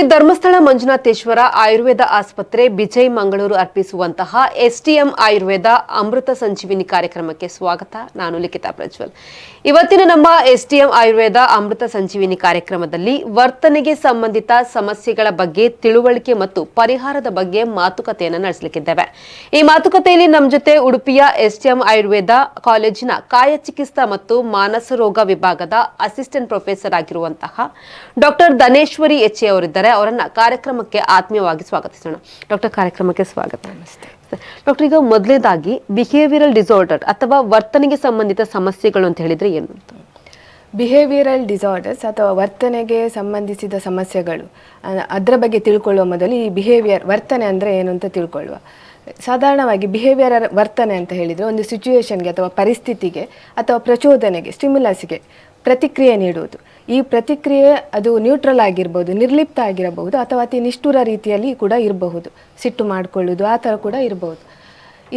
ಶ್ರೀ ಧರ್ಮಸ್ಥಳ ಮಂಜುನಾಥೇಶ್ವರ ಆಯುರ್ವೇದ ಆಸ್ಪತ್ರೆ ಬಿಜೈ ಮಂಗಳೂರು ಅರ್ಪಿಸುವಂತಹ ಎಸ್ಟಿಎಂ ಆಯುರ್ವೇದ ಅಮೃತ ಸಂಜೀವಿನಿ ಕಾರ್ಯಕ್ರಮಕ್ಕೆ ಸ್ವಾಗತ. ನಾನು ಲಿಖಿತಾ ಪ್ರಜ್ವಲ್. ಇವತ್ತಿನ ನಮ್ಮ ಎಸ್ಟಿಎಂ ಆಯುರ್ವೇದ ಅಮೃತ ಸಂಜೀವಿನಿ ಕಾರ್ಯಕ್ರಮದಲ್ಲಿ ವರ್ತನೆಗೆ ಸಂಬಂಧಿತ ಸಮಸ್ಯೆಗಳ ಬಗ್ಗೆ, ತಿಳುವಳಿಕೆ ಮತ್ತು ಪರಿಹಾರದ ಬಗ್ಗೆ ಮಾತುಕತೆಯನ್ನು ನಡೆಸಲಿಕ್ಕಿದ್ದೇವೆ. ಈ ಮಾತುಕತೆಯಲ್ಲಿ ನಮ್ಮ ಜೊತೆ ಉಡುಪಿಯ ಎಸ್ಟಿಎಂ ಆಯುರ್ವೇದ ಕಾಲೇಜಿನ ಕಾಯ ಚಿಕಿತ್ಸಾ ಮತ್ತು ಮಾನಸ ರೋಗ ವಿಭಾಗದ ಅಸಿಸ್ಟೆಂಟ್ ಪ್ರೊಫೆಸರ್ ಆಗಿರುವಂತಹ ಡಾಕ್ಟರ್ ಧನೇಶ್ವರಿ ಎಚ್ ಎ ಅವರಿದ್ದಾರೆ. ಅವರನ್ನು ಕಾರ್ಯಕ್ರಮಕ್ಕೆ ಆತ್ಮೀಯವಾಗಿ ಸ್ವಾಗತಿಸೋಣ. ಡಾಕ್ಟರ್, ಕಾರ್ಯಕ್ರಮಕ್ಕೆ ಸ್ವಾಗತ. ಡಾಕ್ಟರ್ ಈಗ ಮೊದಲೇದಾಗಿ ಬಿಹೇವಿಯರಲ್ ಡಿಸಾರ್ಡರ್ ಅಥವಾ ವರ್ತನೆಗೆ ಸಂಬಂಧಿತ ಸಮಸ್ಯೆಗಳು ಅಂತ ಹೇಳಿದ್ರೆ ಏನು ಅಂತ? ಬಿಹೇವಿಯರಲ್ ಡಿಸಾರ್ಡರ್ಸ್ ಅಥವಾ ವರ್ತನೆಗೆ ಸಂಬಂಧಿಸಿದ ಸಮಸ್ಯೆಗಳು. ಅದರ ಬಗ್ಗೆ ತಿಳ್ಕೊಳ್ಳುವ ಮೊದಲು ಈ ಬಿಹೇವಿಯರ್ ವರ್ತನೆ ಅಂದರೆ ಏನು ಅಂತ ತಿಳ್ಕೊಳ್ಳುವ. ಸಾಧಾರಣವಾಗಿ ಬಿಹೇವಿಯರ್ ವರ್ತನೆ ಅಂತ ಹೇಳಿದರೆ ಒಂದು ಸಿಚುವೇಶನ್ಗೆ ಅಥವಾ ಪರಿಸ್ಥಿತಿಗೆ ಅಥವಾ ಪ್ರಚೋದನೆಗೆ ಸ್ಟಿಮ್ಯುಲಸ್ಗೆ ಪ್ರತಿಕ್ರಿಯೆ ನೀಡುವುದು. ಈ ಪ್ರತಿಕ್ರಿಯೆ ಅದು ನ್ಯೂಟ್ರಲ್ ಆಗಿರ್ಬೋದು, ನಿರ್ಲಿಪ್ತ ಆಗಿರಬಹುದು ಅಥವಾ ಅತಿ ನಿಷ್ಠುರ ರೀತಿಯಲ್ಲಿ ಕೂಡ ಇರಬಹುದು. ಸಿಟ್ಟು ಮಾಡಿಕೊಳ್ಳುವುದು, ಆ ಥರ ಕೂಡ ಇರಬಹುದು.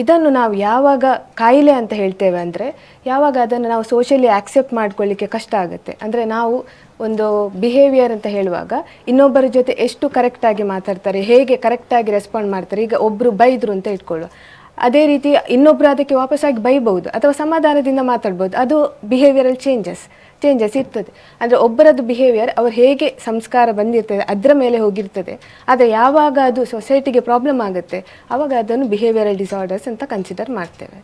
ಇದನ್ನು ನಾವು ಯಾವಾಗ ಕಾಯಿಲೆ ಅಂತ ಹೇಳ್ತೇವೆ ಅಂದರೆ, ಯಾವಾಗ ಅದನ್ನು ನಾವು ಸೋಷಿಯಲಿ ಆಕ್ಸೆಪ್ಟ್ ಮಾಡ್ಕೊಳ್ಳಿಕ್ಕೆ ಕಷ್ಟ ಆಗುತ್ತೆ. ಅಂದರೆ ನಾವು ಒಂದು ಬಿಹೇವಿಯರ್ ಅಂತ ಹೇಳುವಾಗ ಇನ್ನೊಬ್ಬರ ಜೊತೆ ಎಷ್ಟು ಕರೆಕ್ಟಾಗಿ ಮಾತಾಡ್ತಾರೆ, ಹೇಗೆ ಕರೆಕ್ಟಾಗಿ ರೆಸ್ಪಾಂಡ್ ಮಾಡ್ತಾರೆ, ಈಗ ಒಬ್ಬರು ಬೈದರು ಅಂತ ಇಟ್ಕೊಳ್ಳುವ. ಅದೇ ರೀತಿ ಇನ್ನೊಬ್ಬರು ಅದಕ್ಕೆ ವಾಪಸ್ಸಾಗಿ ಬೈಬಹುದು ಅಥವಾ ಸಮಾಧಾನದಿಂದ ಮಾತಾಡ್ಬೋದು ಅದು ಬಿಹೇವಿಯರಲ್ ಚೇಂಜಸ್ ಚೇಂಜಸ್ ಇರ್ತದೆ. ಅಂದರೆ ಒಬ್ಬರದ್ದು ಬಿಹೇವಿಯರ್ ಅವ್ರು ಹೇಗೆ ಸಂಸ್ಕಾರ ಬಂದಿರ್ತದೆ, ಅದರ ಮೇಲೆ ಹೋಗಿರ್ತದೆ. ಆದರೆ ಯಾವಾಗ ಅದು ಸೊಸೈಟಿಗೆ ಪ್ರಾಬ್ಲಮ್ ಆಗುತ್ತೆ ಆವಾಗ ಅದನ್ನು ಬಿಹೇವಿಯರಲ್ ಡಿಸಾರ್ಡರ್ಸ್ ಅಂತ ಕನ್ಸಿಡರ್ ಮಾಡ್ತೇವೆ.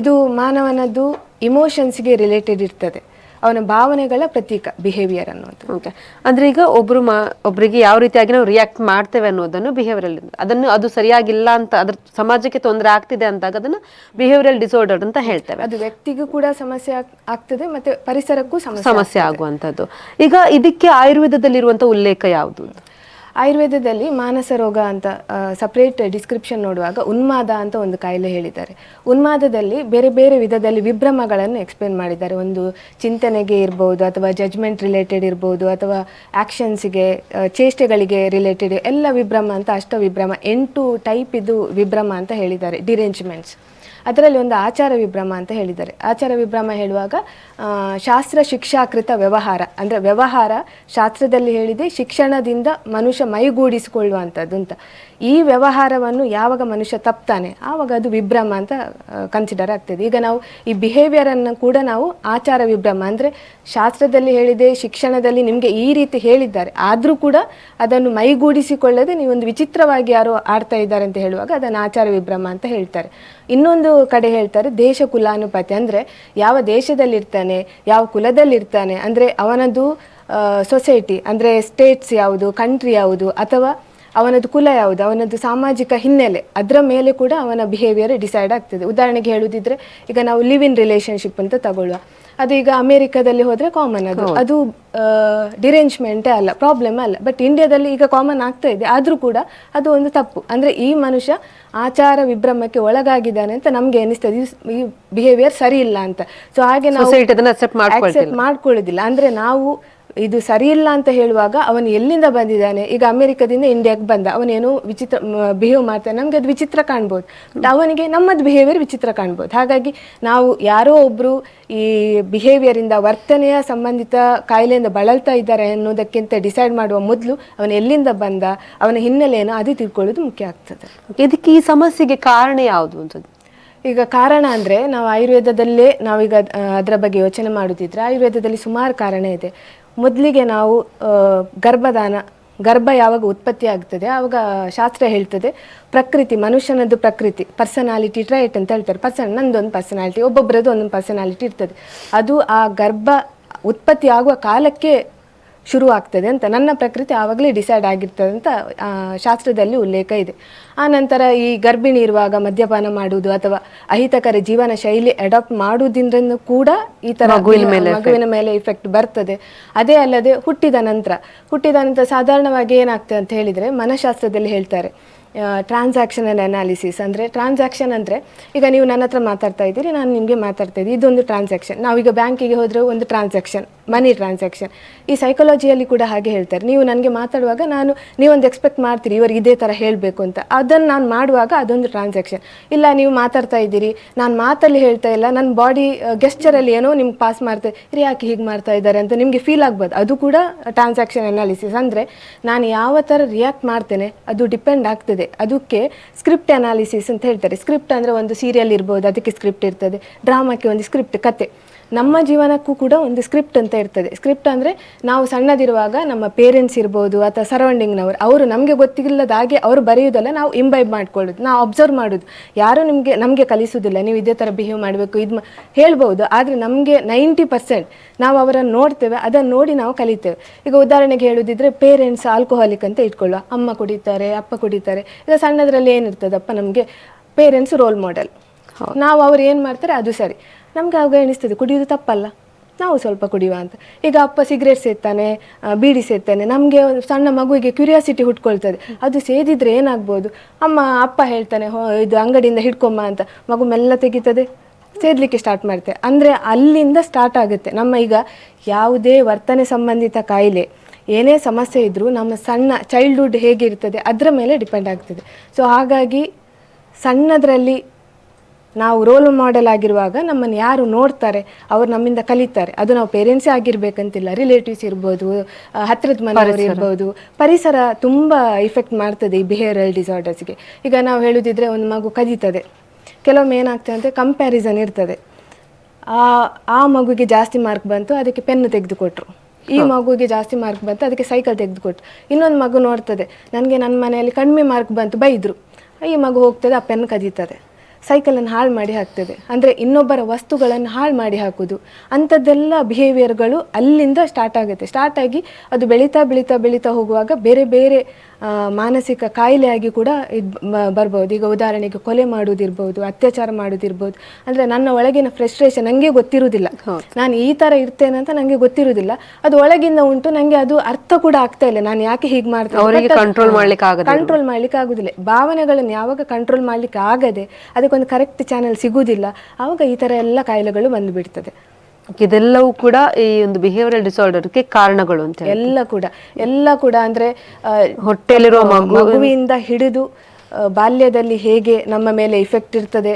ಇದು ಮಾನವನದ್ದು ಇಮೋಷನ್ಸ್ಗೆ ರಿಲೇಟೆಡ್ ಇರ್ತದೆ. ಅವನ ಭಾವನೆಗಳ ಪ್ರತೀಕ ಬಿಹೇವಿಯರ್ ಅನ್ನೋದು ಓಕೆ ಅಂದ್ರೆ ಈಗ ಒಬ್ರು ಮಾ ಒಬ್ಬರಿಗೆ ಯಾವ ರೀತಿಯಾಗಿ ನಾವು ರಿಯಾಕ್ಟ್ ಮಾಡ್ತೇವೆ ಅನ್ನೋದನ್ನು ಬಿಹೇವಿಯರಲ್ಲಿ ಅದನ್ನು ಅದು ಸರಿಯಾಗಿಲ್ಲ ಅಂತ ಅದ್ರ ಸಮಾಜಕ್ಕೆ ತೊಂದರೆ ಆಗ್ತಿದೆ ಅಂದಾಗ ಅದನ್ನ ಬಿಹೇವಿಯರಲ್ ಡಿಸಾರ್ಡರ್ ಅಂತ ಹೇಳ್ತೇವೆ. ಅದು ವ್ಯಕ್ತಿಗೂ ಕೂಡ ಸಮಸ್ಯೆ ಆಗ್- ಆಗ್ತದೆ ಮತ್ತೆ ಪರಿಸರಕ್ಕೂ ಸಮಸ್ಯೆ ಆಗುವಂತದ್ದು ಈಗ ಇದಕ್ಕೆ ಆಯುರ್ವೇದದಲ್ಲಿರುವಂಥ ಉಲ್ಲೇಖ ಯಾವುದು ಆಯುರ್ವೇದದಲ್ಲಿ ಮಾನಸ ರೋಗ ಅಂತ ಸಪ್ರೇಟ್ ಡಿಸ್ಕ್ರಿಪ್ಷನ್ ನೋಡುವಾಗ ಉನ್ಮಾದ ಅಂತ ಒಂದು ಕಾಯಿಲೆ ಹೇಳಿದ್ದಾರೆ. ಉನ್ಮಾದದಲ್ಲಿ ಬೇರೆ ಬೇರೆ ವಿಧದಲ್ಲಿ ವಿಭ್ರಮಗಳನ್ನು ಎಕ್ಸ್ಪ್ಲೇನ್ ಮಾಡಿದ್ದಾರೆ. ಒಂದು ಚಿಂತನೆಗೆ ಇರ್ಬೋದು ಅಥವಾ ಜಜ್ಮೆಂಟ್ ರಿಲೇಟೆಡ್ ಇರ್ಬೋದು ಅಥವಾ ಆ್ಯಕ್ಷನ್ಸಿಗೆ ಚೇಷ್ಟೆಗಳಿಗೆ ರಿಲೇಟೆಡ್ ಎಲ್ಲ ವಿಭ್ರಮ ಅಂತ, ಅಷ್ಟ ವಿಭ್ರಮ, ಎಂಟು ಟೈಪ್ ಇದು ವಿಭ್ರಮ ಅಂತ ಹೇಳಿದ್ದಾರೆ. ಡಿರೇಂಜ್ಮೆಂಟ್ಸ್ ಅದರಲ್ಲಿ ಒಂದು ಆಚಾರ ವಿಭ್ರಮ ಅಂತ ಹೇಳಿದ್ದಾರೆ. ಆಚಾರ ವಿಭ್ರಮ ಹೇಳುವಾಗ ಶಾಸ್ತ್ರ ಶಿಕ್ಷಾಕೃತ ವ್ಯವಹಾರ. ಅಂದರೆ ವ್ಯವಹಾರ ಶಾಸ್ತ್ರದಲ್ಲಿ ಹೇಳಿದೆ, ಶಿಕ್ಷಣದಿಂದ ಮನುಷ್ಯ ಮೈಗೂಡಿಸಿಕೊಳ್ಳುವಂಥದ್ದು ಅಂತ. ಈ ವ್ಯವಹಾರವನ್ನು ಯಾವಾಗ ಮನುಷ್ಯ ತಪ್ತಾನೆ, ಆವಾಗ ಅದು ವಿಭ್ರಮ ಅಂತ ಕನ್ಸಿಡರ್ ಆಗ್ತದೆ. ಈಗ ನಾವು ಈ ಬಿಹೇವಿಯರನ್ನು ಕೂಡ ನಾವು ಆಚಾರ ವಿಭ್ರಮ ಅಂದರೆ ಶಾಸ್ತ್ರದಲ್ಲಿ ಹೇಳಿದೆ, ಶಿಕ್ಷಣದಲ್ಲಿ ನಿಮಗೆ ಈ ರೀತಿ ಹೇಳಿದ್ದಾರೆ. ಆದರೂ ಕೂಡ ಅದನ್ನು ಮೈಗೂಡಿಸಿಕೊಳ್ಳದೆ ನೀವೊಂದು ವಿಚಿತ್ರವಾಗಿ ಯಾರೋ ಆಡ್ತಾ ಇದ್ದಾರೆ ಅಂತ ಹೇಳುವಾಗ ಅದನ್ನು ಆಚಾರ ವಿಭ್ರಮ ಅಂತ ಹೇಳ್ತಾರೆ. ಇನ್ನೊಂದು ಕಡೆ ಹೇಳ್ತಾರೆ, ದೇಶ ಕುಲಾನುಪಾತಿ ಅಂದರೆ ಯಾವ ದೇಶದಲ್ಲಿರ್ತಾನೆ, ಯಾವ ಕುಲದಲ್ಲಿರ್ತಾನೆ ಅಂದರೆ ಅವನದು ಸೊಸೈಟಿ ಅಂದರೆ ಸ್ಟೇಟ್ಸ್ ಯಾವುದು ಕಂಟ್ರಿ ಯಾವುದು ಅಥವಾ ಅವನದ್ದು ಕುಲ ಯಾವುದು? ಅವನದ್ದು ಸಾಮಾಜಿಕ ಹಿನ್ನೆಲೆ. ಅದರ ಮೇಲೆ ಕೂಡ ಅವನ ಬಿಹೇವಿಯರ್ ಡಿಸೈಡ್ ಆಗ್ತದೆ. ಉದಾಹರಣೆಗೆ ಹೇಳುದಿದ್ರೆ ಈಗ ನಾವು ಲಿವ್ ಇನ್ ರಿಲೇಶನ್ಶಿಪ್ ಅಂತ ತಗೊಳ್ಳುವ. ಅದು ಈಗ ಅಮೆರಿಕದಲ್ಲಿ ಹೋದ್ರೆ ಕಾಮನ್ ಅದು. ಅದು ಡಿರೇಂಜ್ಮೆಂಟ್ ಅಲ್ಲ ಪ್ರಾಬ್ಲಮ್ ಅಲ್ಲ. ಬಟ್ ಇಂಡಿಯಾದಲ್ಲಿ ಈಗ ಕಾಮನ್ ಆಗ್ತಾ ಇದೆ. ಆದರೂ ಕೂಡ ಅದು ಒಂದು ತಪ್ಪು. ಅಂದ್ರೆ ಈ ಮನುಷ್ಯ ಆಚಾರ ವಿಭ್ರಮಕ್ಕೆ ಒಳಗಾಗಿದ್ದಾನೆ ಅಂತ ನಮ್ಗೆ ಅನಿಸ್ತದೆ ಈ- ಬಿಹೇವಿಯರ್ ಸರಿ ಇಲ್ಲ ಅಂತ. ಸೊ ಹಾಗೆ ನಾವು ಅಕ್ಸೆಪ್ಟ್. ಮಾಡ್ಕೊಳ್ಳೋದಿಲ್ಲ. ಅಂದ್ರೆ ನಾವು ಇದು ಸರಿ ಇಲ್ಲ ಅಂತ ಹೇಳುವಾಗ ಅವನು ಎಲ್ಲಿಂದ ಬಂದಿದ್ದಾನೆ? ಈಗ ಅಮೆರಿಕದಿಂದ ಇಂಡಿಯಾಗೆ ಬಂದ. ಅವನೇನು ವಿಚಿತ್ರ ಬಿಹೇವ್ ಮಾಡ್ತಾನೆ ನಮ್ಗೆ ಅದು ವಿಚಿತ್ರ ಕಾಣ್ಬೋದು. ಅವನಿಗೆ ನಮ್ಮದು ಬಿಹೇವಿಯರ್ ವಿಚಿತ್ರ ಕಾಣ್ಬೋದು. ಹಾಗಾಗಿ ನಾವು ಯಾರೋ ಒಬ್ರು ಈ ಬಿಹೇವಿಯರಿಂದ ಇಂದ ವರ್ತನೆಯ ಸಂಬಂಧಿತ ಕಾಯಿಲೆಯಿಂದ ಬಳಲ್ತಾ ಇದ್ದಾರೆ ಅನ್ನೋದಕ್ಕಿಂತ ಡಿಸೈಡ್ ಮಾಡುವ ಮೊದಲು ಅವನು ಎಲ್ಲಿಂದ ಬಂದ ಅವನ ಹಿನ್ನೆಲೆಯನ್ನು ಅದು ತಿಳ್ಕೊಳ್ಳೋದು ಮುಖ್ಯ ಆಗ್ತದೆ. ಇದಕ್ಕೆ ಈ ಸಮಸ್ಯೆಗೆ ಕಾರಣ ಯಾವುದು ಅಂತ ಈಗ ಕಾರಣ ಅಂದರೆ ನಾವು ಆಯುರ್ವೇದದಲ್ಲೇ ನಾವೀಗ ಅದರ ಬಗ್ಗೆ ಯೋಚನೆ ಮಾಡುತ್ತಿದ್ರೆ ಆಯುರ್ವೇದದಲ್ಲಿ ಸುಮಾರು ಕಾರಣ ಇದೆ. ಮೊದಲಿಗೆ ನಾವು ಗರ್ಭದಾನ, ಗರ್ಭ ಯಾವಾಗ ಉತ್ಪತ್ತಿ ಆಗ್ತದೆ ಆವಾಗ ಶಾಸ್ತ್ರ ಹೇಳ್ತದೆ, ಪ್ರಕೃತಿ, ಮನುಷ್ಯನದ್ದು ಪ್ರಕೃತಿ ಪರ್ಸನಾಲಿಟಿ ಟ್ರೈಟ್ ಅಂತ ಹೇಳ್ತಾರೆ. ಪರ್ಸನ್ ನಂದೊಂದು ಪರ್ಸನಾಲಿಟಿ ಒಬ್ಬೊಬ್ಬರದ್ದು ಒಂದೊಂದು ಪರ್ಸನಾಲಿಟಿ ಇರ್ತದೆ. ಅದು ಆ ಗರ್ಭ ಉತ್ಪತ್ತಿ ಆಗುವ ಕಾಲಕ್ಕೆ ಶುರು ಆಗ್ತದೆ ಅಂತ ನನ್ನ ಪ್ರಕೃತಿ ಆವಾಗಲೇ ಡಿಸೈಡ್ ಆಗಿರ್ತದೆ ಅಂತ ಶಾಸ್ತ್ರದಲ್ಲಿ ಉಲ್ಲೇಖ ಇದೆ. ಆ ನಂತರ ಈ ಗರ್ಭಿಣಿ ಇರುವಾಗ ಮದ್ಯಪಾನ ಮಾಡುವುದು ಅಥವಾ ಅಹಿತಕರ ಜೀವನ ಶೈಲಿ ಅಡಾಪ್ಟ್ ಮಾಡುವುದರಿಂದ ಕೂಡ ಈ ತರ ಮಗುವಿನ ಮೇಲೆ ಮಗುವಿನ ಮೇಲೆ ಇಫೆಕ್ಟ್ ಬರ್ತದೆ. ಅದೇ ಅಲ್ಲದೆ ಹುಟ್ಟಿದ ನಂತರ ಹುಟ್ಟಿದ ನಂತರ ಸಾಧಾರಣವಾಗಿ ಏನಾಗ್ತದೆ ಅಂತ ಹೇಳಿದ್ರೆ ಮನಃಶಾಸ್ತ್ರದಲ್ಲಿ ಹೇಳ್ತಾರೆ ಟ್ರಾನ್ಸಾಕ್ಷನಲ್ ಅನಾಲಿಸಿಸ್ ಅಂದರೆ ಟ್ರಾನ್ಸಾಕ್ಷನ್ ಅಂದರೆ ಈಗ ನೀವು ನನ್ನ ಹತ್ರ ಮಾತಾಡ್ತಾ ಇದ್ದೀರಿ ನಾನು ನಿಮಗೆ ಮಾತಾಡ್ತಾ ಇದ್ದೀನಿ ಇದೊಂದು ಟ್ರಾನ್ಸಾಕ್ಷನ್ ನಾವೀಗ ಬ್ಯಾಂಕಿಗೆ ಹೋದರೆ ಒಂದು ಟ್ರಾನ್ಸಾಕ್ಷನ್ ಮನಿ ಟ್ರಾನ್ಸಾಕ್ಷನ್ ಈ ಸೈಕಾಲಜಿಯಲ್ಲಿ ಕೂಡ ಹಾಗೆ ಹೇಳ್ತಾರೆ. ನೀವು ನನಗೆ ಮಾತಾಡುವಾಗ ನಾನು, ನೀವೊಂದು ಎಕ್ಸ್ಪೆಕ್ಟ್ ಮಾಡ್ತೀರಿ, ಇವರು ಇದೇ ಥರ ಹೇಳಬೇಕು ಅಂತ. ಅದನ್ನು ನಾನು ಮಾಡುವಾಗ ಅದೊಂದು ಟ್ರಾನ್ಸಾಕ್ಷನ್ ಇಲ್ಲ, ನೀವು ಮಾತಾಡ್ತಾ ಇದ್ದೀರಿ, ನಾನು ಮಾತಲ್ಲಿ ಹೇಳ್ತಾ ಇಲ್ಲ ನನ್ನ ಬಾಡಿ ಗೆಸ್ಚರಲ್ಲಿ ಏನೋ ನಿಮ್ಗೆ ಪಾಸ್ ಮಾಡ್ತಾರೆ ಯಾಕೆ ಹೀಗೆ ಮಾಡ್ತಾ ಇದ್ದಾರೆ ಅಂತ ನಿಮಗೆ ಫೀಲ್ ಆಗ್ಬೋದು. ಅದು ಕೂಡ ಟ್ರಾನ್ಸಾಕ್ಷನ್ ಅನಾಲಿಸಿಸ್ ಅಂದರೆ ನಾನು ಯಾವ ಥರ ರಿಯಾಕ್ಟ್ ಮಾಡ್ತೇನೆ, ಅದು ಡಿಪೆಂಡ್ ಆಗ್ತದೆ. ಅದಕ್ಕೆ ಸ್ಕ್ರಿಪ್ಟ್ ಅನಾಲಿಸಿಸ್ ಅಂತ ಹೇಳ್ತಾರೆ. ಸ್ಕ್ರಿಪ್ಟ್ ಅಂದರೆ ಒಂದು ಸೀರಿಯಲ್ ಇರ್ಬೋದು, ಅದಕ್ಕೆ ಸ್ಕ್ರಿಪ್ಟ್ ಇರ್ತದೆ. ಡ್ರಾಮಾಕ್ಕೆ ಒಂದು ಸ್ಕ್ರಿಪ್ಟ್ ಕತೆ. ನಮ್ಮ ಜೀವನಕ್ಕೂ ಕೂಡ ಒಂದು ಸ್ಕ್ರಿಪ್ಟ್ ಅಂತ ಇರ್ತದೆ. ಸ್ಕ್ರಿಪ್ಟ್ ಅಂದರೆ ನಾವು ಸಣ್ಣದಿರುವಾಗ ನಮ್ಮ ಪೇರೆಂಟ್ಸ್ ಇರ್ಬೋದು ಅಥವಾ ಸರೌಂಡಿಂಗ್ನವರು ಅವರು ನಮಗೆ ಗೊತ್ತಿಲ್ಲದ ಹಾಗೆ ಅವರು ಬರೆಯೋದಲ್ಲ ನಾವು ಇಂಬೈಬ್ ಮಾಡ್ಕೊಳ್ಳೋದು. ನಾವು ಅಬ್ಸರ್ವ್ ಮಾಡೋದು. ಯಾರು ನಿಮಗೆ ನಮಗೆ ಕಲಿಸೋದಿಲ್ಲ. ನೀವು ಇದೇ ಥರ ಬಿಹೇವ್ ಮಾಡಬೇಕು ಇದು ಹೇಳ್ಬೋದು ಆದರೆ ನಮಗೆ ನೈಂಟಿ ಪರ್ಸೆಂಟ್ ನಾವು ಅವರನ್ನು ನೋಡ್ತೇವೆ ಅದನ್ನು ನೋಡಿ ನಾವು ಕಲಿತೇವೆ. ಈಗ ಉದಾಹರಣೆಗೆ ಹೇಳೋದಿದ್ರೆ ಪೇರೆಂಟ್ಸ್ ಆಲ್ಕೋಹಾಲಿಕ್ ಅಂತ ಇಟ್ಕೊಳ್ಳುವ. ಅಮ್ಮ ಕುಡಿತಾರೆ ಅಪ್ಪ ಕುಡಿತಾರೆ. ಈಗ ಸಣ್ಣದರಲ್ಲಿ ಏನಿರ್ತದಪ್ಪ ನಮಗೆ ಪೇರೆಂಟ್ಸ್ ರೋಲ್ ಮಾಡೆಲ್ ನಾವು ಅವ್ರು ಏನು ಮಾಡ್ತಾರೆ ಅದು ಸರಿ. ನಮ್ಗೆ ಆವಾಗ ಎಣಿಸ್ತದೆ, ಕುಡಿಯೋದು ತಪ್ಪಲ್ಲ. ನಾವು ಸ್ವಲ್ಪ ಕುಡಿಯುವ ಅಂತ. ಈಗ ಅಪ್ಪ ಸಿಗರೇಟ್ ಸೇತಾನೆ ಬೀಡಿ ಸೇತಾನೆ ನಮಗೆ ಒಂದು ಸಣ್ಣ ಮಗುವಿಗೆ ಕ್ಯೂರಿಯಾಸಿಟಿ ಹುಟ್ಕೊಳ್ತದೆ. ಅದು ಸೇದಿದ್ರೆ ಏನಾಗ್ಬೋದು? ಅಮ್ಮ, ಅಪ್ಪ ಹೇಳ್ತಾನೆ, ಹೋ, ಇದು ಅಂಗಡಿಯಿಂದ ಹಿಡ್ಕೊಂಬ ಅಂತ. ಮಗು ಮೆಲ್ಲ ತೆಗಿತದೆ. ಸೇದಲಿಕ್ಕೆ ಸ್ಟಾರ್ಟ್ ಮಾಡುತ್ತೆ ಅಂದರೆ ಅಲ್ಲಿಂದ ಸ್ಟಾರ್ಟ್ ಆಗುತ್ತೆ. ನಮ್ಮ ಈಗ ಯಾವುದೇ ವರ್ತನೆ ಸಂಬಂಧಿತ ಕಾಯಿಲೆ, ಏನೇ ಸಮಸ್ಯೆ ಇದ್ದರೂ ನಮ್ಮ ಸಣ್ಣ ಚೈಲ್ಡ್ಹುಡ್ ಹೇಗಿರ್ತದೆ, ಅದರ ಮೇಲೆ ಡಿಪೆಂಡ್ ಆಗ್ತದೆ. ಸೊ ಹಾಗಾಗಿ ಸಣ್ಣದರಲ್ಲಿ ನಾವು ರೋಲ್ ಮಾಡೆಲ್ ಆಗಿರುವಾಗ ನಮ್ಮನ್ನು ಯಾರು ನೋಡ್ತಾರೆ ಅವ್ರು ನಮ್ಮಿಂದ ಕಲಿತಾರೆ. ಅದು ನಾವು ಪೇರೆಂಟ್ಸೇ ಆಗಿರ್ಬೇಕಂತಿಲ್ಲ. ರಿಲೇಟಿವ್ಸ್ ಇರ್ಬೋದು ಹತ್ತಿರದ ಮನೆಯವರು ಇರ್ಬೋದು. ಪರಿಸರ ತುಂಬ ಇಫೆಕ್ಟ್ ಮಾಡ್ತದೆ ಈ ಬಿಹೇವಿಯರಲ್ ಡಿಸಾರ್ಡರ್ಸ್ಗೆ ಈಗ ನಾವು ಹೇಳುದಿದ್ರೆ ಒಂದು ಮಗು ಕದೀತದೆ. ಕೆಲವೊಮ್ಮೆ ಏನಾಗ್ತದೆ ಅಂದರೆ ಕಂಪ್ಯಾರಿಸನ್ ಇರ್ತದೆ. ಆ ಆ ಮಗುಗೆ ಜಾಸ್ತಿ ಮಾರ್ಕ್ ಬಂತು ಅದಕ್ಕೆ ಪೆನ್ ತೆಗೆದುಕೊಟ್ರು. ಈ ಮಗುಗೆ ಜಾಸ್ತಿ ಮಾರ್ಕ್ ಬಂತು ಅದಕ್ಕೆ ಸೈಕಲ್ ತೆಗೆದುಕೊಟ್ರು. ಇನ್ನೊಂದು ಮಗು ನೋಡ್ತದೆ ನನಗೆ ನನ್ನ ಮನೆಯಲ್ಲಿ ಕಡಿಮೆ ಮಾರ್ಕ್ ಬಂತು ಬೈದರು. ಈ ಮಗು ಹೋಗ್ತದೆ ಆ ಪೆನ್ ಕದೀತದೆ. ಸೈಕಲನ್ನು ಹಾಳು ಮಾಡಿ ಹಾಕ್ತದೆ. ಅಂದರೆ ಇನ್ನೊಬ್ಬರ ವಸ್ತುಗಳನ್ನು ಹಾಳು ಮಾಡಿ ಹಾಕೋದು. ಅಂಥದ್ದೆಲ್ಲ ಬಿಹೇವಿಯರ್ಗಳು ಅಲ್ಲಿಂದ ಸ್ಟಾರ್ಟ್ ಆಗುತ್ತೆ. ಸ್ಟಾರ್ಟ್ ಆಗಿ ಅದು ಬೆಳೀತಾ ಬೆಳೀತಾ ಬೆಳೀತಾ ಹೋಗುವಾಗ ಬೇರೆ ಬೇರೆ ಮಾನಸಿಕ ಕಾಯಿಲೆಯಾಗಿ ಕೂಡ ಇದು ಬರ್ಬೋದು. ಈಗ ಉದಾಹರಣೆಗೆ ಕೊಲೆ ಮಾಡೋದಿರ್ಬೋದು ಅತ್ಯಾಚಾರ ಮಾಡೋದಿರ್ಬೋದು. ಅಂದರೆ ನನ್ನ ಒಳಗಿನ ಫ್ರಸ್ಟ್ರೇಷನ್ ನನಗೆ ಗೊತ್ತಿರುವುದಿಲ್ಲ ನಾನು ಈ ಥರ ಇರ್ತೇನೆ ಅಂತ ನನಗೆ ಗೊತ್ತಿರುವುದಿಲ್ಲ ಅದು ಒಳಗಿಂದ ಉಂಟು ನನಗೆ ಅದು ಅರ್ಥ ಕೂಡ ಆಗ್ತಾ ಇಲ್ಲ. ನಾನು ಯಾಕೆ ಹೀಗೆ ಮಾಡ್ತೇನೆ? ಕಂಟ್ರೋಲ್ ಮಾಡ್ಲಿಕ್ಕೆ ಕಂಟ್ರೋಲ್ ಮಾಡ್ಲಿಕ್ಕೆ ಆಗುದಿಲ್ಲ. ಭಾವನೆಗಳನ್ನು ಯಾವಾಗ ಕಂಟ್ರೋಲ್ ಮಾಡ್ಲಿಕ್ಕೆ ಆಗದೆ ಅದಕ್ಕೊಂದು ಕರೆಕ್ಟ್ ಚಾನೆಲ್ ಸಿಗುವುದಿಲ್ಲ ಆವಾಗ ಈ ಥರ ಎಲ್ಲ ಕಾಯಿಲೆಗಳು ಬಂದು ಬಿಡ್ತದೆ ಇದೆಲ್ಲವೂ ಕೂಡ ಈ ಒಂದು ಬಿಹೇವಿಯರಲ್ ಡಿಸಾರ್ಡರ್ಗೆ ಕಾರಣಗಳು ಅಂತ ಹೇಳಿ ಎಲ್ಲ ಕೂಡ ಎಲ್ಲ ಕೂಡ ಅಂದ್ರೆ ಆ, ಮಗುವಿನಿಂದ ಮಗು ಮಗುವಿಂದ ಹಿಡಿದು ಆ, ಬಾಲ್ಯದಲ್ಲಿ ಹೇಗೆ ನಮ್ಮ ಮೇಲೆ ಇಫೆಕ್ಟ್ ಇರ್ತದೆ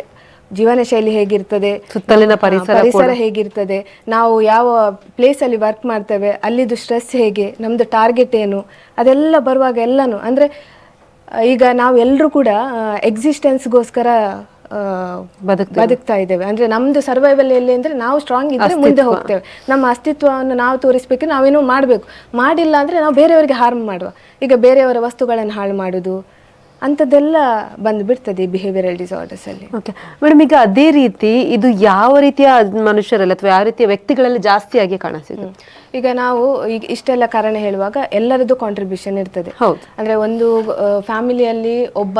ಜೀವನ ಶೈಲಿ ಹೇಗಿರ್ತದೆ ಸುತ್ತಲಿನ ಆ, ಪರಿಸರ ಪರಿಸರ ಹೇಗಿರ್ತದೆ ನಾವು ಯಾವ ಪ್ಲೇಸ್ ಅಲ್ಲಿ ವರ್ಕ್ ಮಾಡ್ತೇವೆ ಅಲ್ಲಿದು ಸ್ಟ್ರೆಸ್ ಹೇಗೆ ನಮ್ದು ಟಾರ್ಗೆಟ್ ಏನು ಅದೆಲ್ಲ ಬರುವಾಗ ಎಲ್ಲನೂ ಅಂದ್ರೆ ಆ, ಈಗ ನಾವು ಎಲ್ಲರೂ ಕೂಡ ಎಕ್ಸಿಸ್ಟೆನ್ಸ್ಗೋಸ್ಕರ. ಬದುಕ್ತಾ ಇದ್ದೇವೆ. ಅಂದ್ರೆ ನಮ್ದು ಸರ್ವೈವಲ್ ಎಲ್ಲಿ ಅಂದ್ರೆ ನಾವು ಸ್ಟ್ರಾಂಗ್ ಇದ್ರೆ ಮುಂದೆ ಹೋಗ್ತೇವೆ. ನಮ್ಮ ಅಸ್ತಿತ್ವವನ್ನು ನಾವು ತೋರಿಸ್ಬೇಕು ನಾವೇನು ಮಾಡಬೇಕು. ಮಾಡಿಲ್ಲ ಅಂದ್ರೆ ನಾವು ಬೇರೆಯವರಿಗೆ ಹಾರ್ಮ್ ಮಾಡುವ. ಈಗ ಬೇರೆಯವರ ವಸ್ತುಗಳನ್ನು ಹಾಳು ಮಾಡುದು ಅಂಥದ್ದೆಲ್ಲ ಬಂದು ಬಿಡ್ತದೆ ಈ ಬಿಹೇವಿಯರಲ್ ಡಿಸಾರ್ಡರ್ಸ್ ಅಲ್ಲಿ. ಓಕೆ ಮೇಡಮ್ ಈಗ ಅದೇ ರೀತಿ ಇದು ಯಾವ ರೀತಿಯ ಮನುಷ್ಯರಲ್ಲಿ ಅಥವಾ ಯಾವ ರೀತಿಯ ವ್ಯಕ್ತಿಗಳಲ್ಲಿ ಜಾಸ್ತಿಯಾಗಿ ಕಾಣಿಸಿದೆ ಈಗ ನಾವು ಈಗ ಇಷ್ಟೆಲ್ಲ ಕಾರಣ ಹೇಳುವಾಗ ಎಲ್ಲರದ್ದು ಕಾಂಟ್ರಿಬ್ಯೂಷನ್ ಇರ್ತದೆ. ಹೌದು. ಅಂದ್ರೆ ಒಂದು ಫ್ಯಾಮಿಲಿಯಲ್ಲಿ ಒಬ್ಬ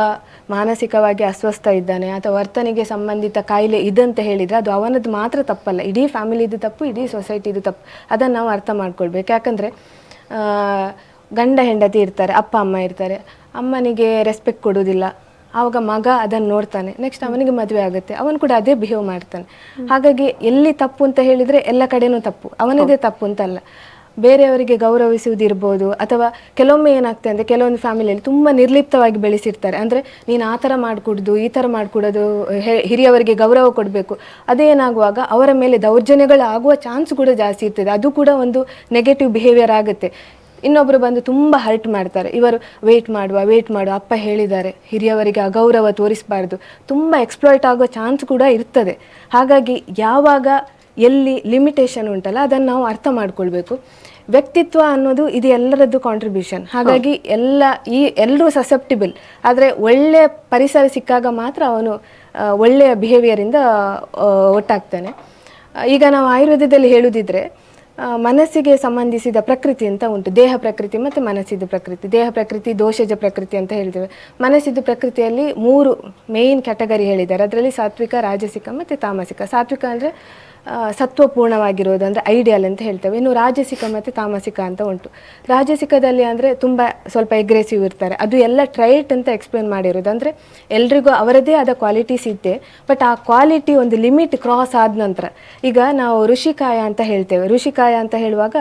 ಮಾನಸಿಕವಾಗಿ ಅಸ್ವಸ್ಥ ಇದ್ದಾನೆ ಅಥವಾ ವರ್ತನೆಗೆ ಸಂಬಂಧಿತ ಕಾಯಿಲೆ ಇದಂತ ಹೇಳಿದ್ರೆ ಅದು ಅವನದ್ದು ಮಾತ್ರ ತಪ್ಪಲ್ಲ. ಇಡೀ ಫ್ಯಾಮಿಲಿದು ತಪ್ಪು ಇಡೀ ಸೊಸೈಟಿದು ತಪ್ಪು. ಅದನ್ನು ನಾವು ಅರ್ಥ ಮಾಡ್ಕೊಳ್ಬೇಕು. ಯಾಕಂದ್ರೆ ಗಂಡ ಹೆಂಡತಿ ಇರ್ತಾರೆ ಅಪ್ಪ ಅಮ್ಮ ಇರ್ತಾರೆ. ಅಮ್ಮನಿಗೆ ರೆಸ್ಪೆಕ್ಟ್ ಕೊಡೋದಿಲ್ಲ. ಆವಾಗ ಮಗ ಅದನ್ನು ನೋಡ್ತಾನೆ. ನೆಕ್ಸ್ಟ್ ಅವನಿಗೆ ಮದುವೆ ಆಗುತ್ತೆ. ಅವನು ಕೂಡ ಅದೇ ಬಿಹೇವ್ ಮಾಡ್ತಾನೆ. ಹಾಗಾಗಿ ಎಲ್ಲಿ ತಪ್ಪು ಅಂತ ಹೇಳಿದರೆ ಎಲ್ಲ ಕಡೆನೂ ತಪ್ಪು. ಅವನದೇ ತಪ್ಪು ಅಂತಲ್ಲ ಬೇರೆಯವರಿಗೆ ಗೌರವಿಸುವುದಿರ್ಬೋದು ಅಥವಾ ಕೆಲವೊಮ್ಮೆ ಏನಾಗ್ತದೆ ಅಂದರೆ ಕೆಲವೊಂದು ಫ್ಯಾಮಿಲಿಯಲ್ಲಿ ತುಂಬ ನಿರ್ಲಿಪ್ತವಾಗಿ ಬೆಳೆಸಿರ್ತಾರೆ. ಅಂದರೆ ನೀನು ಆ ಥರ ಮಾಡಿಕೊಡೋದು ಈ ಥರ ಮಾಡಿಕೊಡೋದು ಹಿರಿಯವರಿಗೆ ಗೌರವ ಕೊಡಬೇಕು. ಅದೇನಾಗುವಾಗ ಅವರ ಮೇಲೆ ದೌರ್ಜನ್ಯಗಳು ಆಗುವ ಚಾನ್ಸ್ ಕೂಡ ಜಾಸ್ತಿ ಇರ್ತದೆ. ಅದು ಕೂಡ ಒಂದು ನೆಗೆಟಿವ್ ಬಿಹೇವಿಯರ್ ಆಗುತ್ತೆ. ಇನ್ನೊಬ್ಬರು ಬಂದು ತುಂಬ ಹರ್ಟ್ ಮಾಡ್ತಾರೆ. ಇವರು ವೇಟ್ ಮಾಡುವ ವೇಟ್ ಮಾಡುವ ಅಪ್ಪ ಹೇಳಿದ್ದಾರೆ. ಹಿರಿಯವರಿಗೆ ಅಗೌರವ ತೋರಿಸಬಾರ್ದು. ತುಂಬ ಎಕ್ಸ್ಪ್ಲಾಯ್ಟ್ ಆಗೋ ಚಾನ್ಸ್ ಕೂಡ ಇರ್ತದೆ. ಹಾಗಾಗಿ ಯಾವಾಗ ಎಲ್ಲಿ ಲಿಮಿಟೇಷನ್ ಉಂಟಲ್ಲ ಅದನ್ನು ನಾವು ಅರ್ಥ ಮಾಡ್ಕೊಳ್ಬೇಕು. ವ್ಯಕ್ತಿತ್ವ ಅನ್ನೋದು ಇದು ಎಲ್ಲರದ್ದು ಕಾಂಟ್ರಿಬ್ಯೂಷನ್ ಹಾಗಾಗಿ ಎಲ್ಲ ಈ ಎಲ್ಲರೂ ಸಸೆಪ್ಟಿಬಲ್ ಆದರೆ ಒಳ್ಳೆಯ ಪರಿಸರ ಸಿಕ್ಕಾಗ ಮಾತ್ರ ಅವನು ಒಳ್ಳೆಯ ಬಿಹೇವಿಯರಿಂದ ಒಟ್ಟಾಗ್ತಾನೆ. ಈಗ ನಾವು ಆಯುರ್ವೇದದಲ್ಲಿ ಹೇಳುದಿದ್ರೆ ಮನಸ್ಸಿಗೆ ಸಂಬಂಧಿಸಿದ ಪ್ರಕೃತಿ ಅಂತ ಉಂಟು. ದೇಹ ಪ್ರಕೃತಿ ಮತ್ತು ಮನಸ್ಸಿದ್ದು ಪ್ರಕೃತಿ. ದೇಹ ಪ್ರಕೃತಿ, ದೋಷಜ ಪ್ರಕೃತಿ ಅಂತ ಹೇಳ್ತೇವೆ. ಮನಸ್ಸಿದ್ದು ಪ್ರಕೃತಿಯಲ್ಲಿ ಮೂರು ಮೇಯ್ನ್ ಕ್ಯಾಟಗರಿ ಹೇಳಿದ್ದಾರೆ. ಅದರಲ್ಲಿ ಸಾತ್ವಿಕ, ರಾಜಸಿಕ ಮತ್ತು ತಾಮಸಿಕ. ಸಾತ್ವಿಕ ಅಂದರೆ ಸತ್ವಪೂರ್ಣವಾಗಿರೋದು ಅಂದರೆ ಐಡಿಯಲ್ ಅಂತ ಹೇಳ್ತೇವೆ. ಇನ್ನು ರಾಜಸಿಕ ಮತ್ತು ತಾಮಸಿಕ ಅಂತ ಉಂಟು. ರಾಜಸಿಕದಲ್ಲಿ ಅಂದರೆ ತುಂಬ ಸ್ವಲ್ಪ ಎಗ್ರೆಸಿವ್ ಇರ್ತಾರೆ. ಅದು ಎಲ್ಲ ಟ್ರೈಟ್ ಅಂತ ಎಕ್ಸ್ಪ್ಲೇನ್ ಮಾಡಿರೋದು. ಅಂದರೆ ಎಲ್ರಿಗೂ ಅವರದೇ ಆದ ಕ್ವಾಲಿಟೀಸ್ ಇದ್ದೆ ಬಟ್ ಆ ಕ್ವಾಲಿಟಿ ಒಂದು ಲಿಮಿಟ್ ಕ್ರಾಸ್ ಆದ ನಂತರ, ಈಗ ನಾವು ಋಷಿಕಾಯ ಅಂತ ಹೇಳ್ತೇವೆ. ಋಷಿಕಾಯ ಅಂತ ಹೇಳುವಾಗ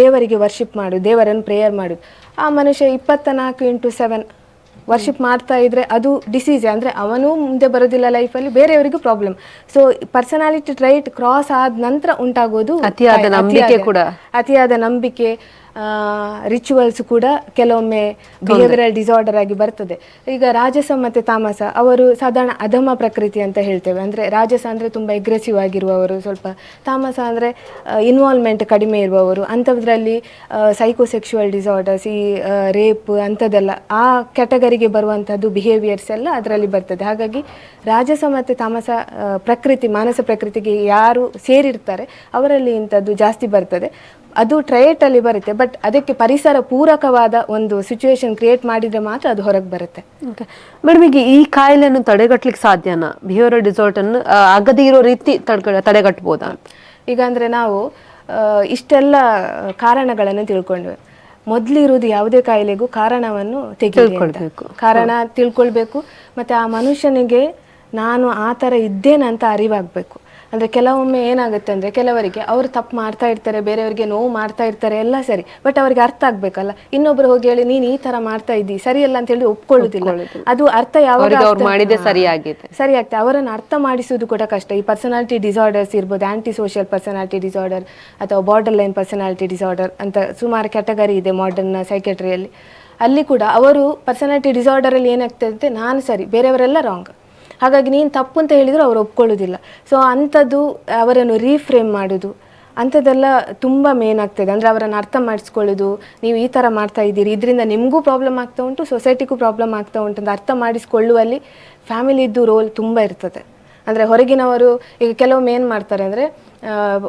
ದೇವರಿಗೆ ವರ್ಷಿಪ್ ಮಾಡು, ದೇವರನ್ನು ಪ್ರೇಯರ್ ಮಾಡು. ಆ ಮನುಷ್ಯ ಇಪ್ಪತ್ತ ನಾಲ್ಕು ಇಂಟು ಸೆವೆನ್ ವರ್ಷಿಪ್ ಮಾಡ್ತಾ ಇದ್ರೆ ಅದು ಡಿಸೀಸ್ ಅಂದ್ರೆ ಅವನು ಮುಂದೆ ಬರೋದಿಲ್ಲ ಲೈಫಲ್ಲಿ ಬೇರೆಯವರಿಗೂ problem so personality trait cross ಆದ ನಂತರ ಉಂಟಾಗೋದು ಅತಿಯಾದ ನಂಬಿಕೆ ಕೂಡ. ಅತಿಯಾದ ನಂಬಿಕೆ. ರಿಚುವಲ್ಸ್ ಕೂಡ ಕೆಲವೊಮ್ಮೆ ಬಿಹೇವಿಯರಲ್ ಡಿಸಾರ್ಡರ್ ಆಗಿ ಬರ್ತದೆ. ಈಗ ರಾಜಸ ಮತ್ತು ತಾಮಸ ಅವರು ಸಾಧಾರಣ ಅಧಮ ಪ್ರಕೃತಿ ಅಂತ ಹೇಳ್ತೇವೆ. ಅಂದರೆ ರಾಜಸ ಅಂದರೆ ತುಂಬ ಎಗ್ರೆಸಿವ್ ಆಗಿರುವವರು ಸ್ವಲ್ಪ ತಾಮಸ ಅಂದರೆ ಇನ್ವಾಲ್ವ್ಮೆಂಟ್ ಕಡಿಮೆ ಇರುವವರು ಅಂಥದ್ರಲ್ಲಿ ಸೈಕೋಸೆಕ್ಷುವಲ್ ಡಿಸಾರ್ಡರ್ಸ್ ಈ ರೇಪ್ ಅಂಥದ್ದೆಲ್ಲ ಆ ಕ್ಯಾಟಗರಿಗೆ ಬರುವಂಥದ್ದು ಬಿಹೇವಿಯರ್ಸ್ ಎಲ್ಲ ಅದರಲ್ಲಿ ಬರ್ತದೆ. ಹಾಗಾಗಿ ರಾಜಸ ಮತ್ತು ತಾಮಸ ಪ್ರಕೃತಿ ಮಾನಸ ಪ್ರಕೃತಿಗೆ ಯಾರು ಸೇರಿರ್ತಾರೆ ಅವರಲ್ಲಿ ಇಂಥದ್ದು ಜಾಸ್ತಿ ಬರ್ತದೆ. ಅದು ಟ್ರಯೇಟಲ್ಲಿ ಬರುತ್ತೆ ಬಟ್ ಅದಕ್ಕೆ ಪರಿಸರ ಪೂರಕವಾದ ಒಂದು ಸಿಚುವೇಶನ್ ಕ್ರಿಯೇಟ್ ಮಾಡಿದರೆ ಮಾತ್ರ ಅದು ಹೊರಗೆ ಬರುತ್ತೆ. ಮೇಡಮ್ ಈಗ ಈ ಕಾಯಿಲೆಯನ್ನು ತಡೆಗಟ್ಟಲಿಕ್ಕೆ ಸಾಧ್ಯನಾ? ಬಿಹೇವಿಯರ್ ಡಿಸಾರ್ಟ್ ಅನ್ನು ಅಗದೇ ಆಗದೇ ಇರೋ ರೀತಿ ತಡೆಗ ತಡೆಗಟ್ಬೋದಾ? ಈಗ ಅಂದರೆ ನಾವು ಇಷ್ಟೆಲ್ಲ ಕಾರಣಗಳನ್ನು ತಿಳ್ಕೊಂಡ್ವಿ. ಮೊದಲಿರುವುದು ಯಾವುದೇ ಕಾಯಿಲೆಗೂ ಕಾರಣವನ್ನು ತೆಗೆದುಕೊಳ್ಬೇಕು ಕಾರಣ ತಿಳ್ಕೊಳ್ಬೇಕು. ಮತ್ತು ಆ ಮನುಷ್ಯನಿಗೆ ನಾನು ಆ ಥರ ಇದ್ದೇನಂತ ಅರಿವಾಗಬೇಕು. ಅಂದರೆ ಕೆಲವೊಮ್ಮೆ ಏನಾಗುತ್ತೆ ಅಂದರೆ ಕೆಲವರಿಗೆ ಅವರು ತಪ್ಪು ಮಾಡ್ತಾ ಇರ್ತಾರೆ ಬೇರೆಯವರಿಗೆ ನೋವು ಮಾಡ್ತಾ ಇರ್ತಾರೆ ಎಲ್ಲ ಸರಿ. ಬಟ್ ಅವರಿಗೆ ಅರ್ಥ ಆಗ್ಬೇಕಲ್ಲ. ಇನ್ನೊಬ್ರು ಹೋಗಿ ಹೇಳಿ ನೀನು ಈ ತರ ಮಾಡ್ತಾ ಇದ್ದೀ ಸರಿಯಲ್ಲ ಅಂತ ಹೇಳಿ ಒಪ್ಕೊಳ್ಳೋದಿಲ್ಲ. ಅದು ಅರ್ಥ ಯಾವಾಗ ಹಾ. ಸರಿಯಾಗಿದೆ. ಸರಿ ಆಗ್ತದೆ. ಅವರನ್ನು ಅರ್ಥ ಮಾಡಿಸುವುದು ಕೂಡ ಕಷ್ಟ. ಈ ಪರ್ಸನಾಲಿಟಿ ಡಿಸಾರ್ಡರ್ಸ್ ಇರ್ಬೋದು ಆಂಟಿ ಸೋಷಿಯಲ್ ಪರ್ಸನಾಲಿಟಿ ಡಿಸಾರ್ಡರ್ ಅಥವಾ ಬಾರ್ಡರ್ ಲೈನ್ ಪರ್ಸನಾಲಿಟಿ ಡಿಸಾರ್ಡರ್ ಅಂತ ಸುಮಾರು ಕ್ಯಾಟಗರಿ ಇದೆ ಮಾಡರ್ನ್ ಸೈಕೆಟ್ರಿಯಲ್ಲಿ ಅಲ್ಲಿ. ಕೂಡ ಅವರು ಪರ್ಸನಾಲಿಟಿ ಡಿಸಾರ್ಡರಲ್ಲಿ ಏನಾಗ್ತದೆ ನಾನು ಸರಿ ಬೇರೆಯವರೆಲ್ಲ ರಾಂಗ್ ಹಾಗಾಗಿ ನೀನು ತಪ್ಪು ಅಂತ ಹೇಳಿದ್ರು ಅವರು ಒಪ್ಕೊಳ್ಳೋದಿಲ್ಲ. ಸೊ ಅಂಥದ್ದು ಅವರನ್ನು ರೀಫ್ರೇಮ್ ಮಾಡೋದು. ಅಂಥದ್ದೆಲ್ಲ ತುಂಬ ಮೇನ್ ಆಗ್ತದೆ ಅಂದರೆ ಅವರನ್ನು ಅರ್ಥ ಮಾಡಿಸ್ಕೊಳ್ಳೋದು. ನೀವು ಈ ಥರ ಮಾಡ್ತಾ ಇದ್ದೀರಿ. ಇದರಿಂದ ನಿಮಗೂ ಪ್ರಾಬ್ಲಮ್ ಆಗ್ತಾ ಉಂಟು ಸೊಸೈಟಿಗೂ ಪ್ರಾಬ್ಲಮ್ ಆಗ್ತಾ ಉಂಟು ಅಂತ ಅರ್ಥ ಮಾಡಿಸ್ಕೊಳ್ಳುವಲ್ಲಿ ಫ್ಯಾಮಿಲಿದ್ದು ರೋಲ್ ತುಂಬ ಇರ್ತದೆ. ಅಂದರೆ ಹೊರಗಿನವರು ಈಗ ಕೆಲವೊಮ್ಮೆ ಏನು ಮಾಡ್ತಾರೆ ಅಂದರೆ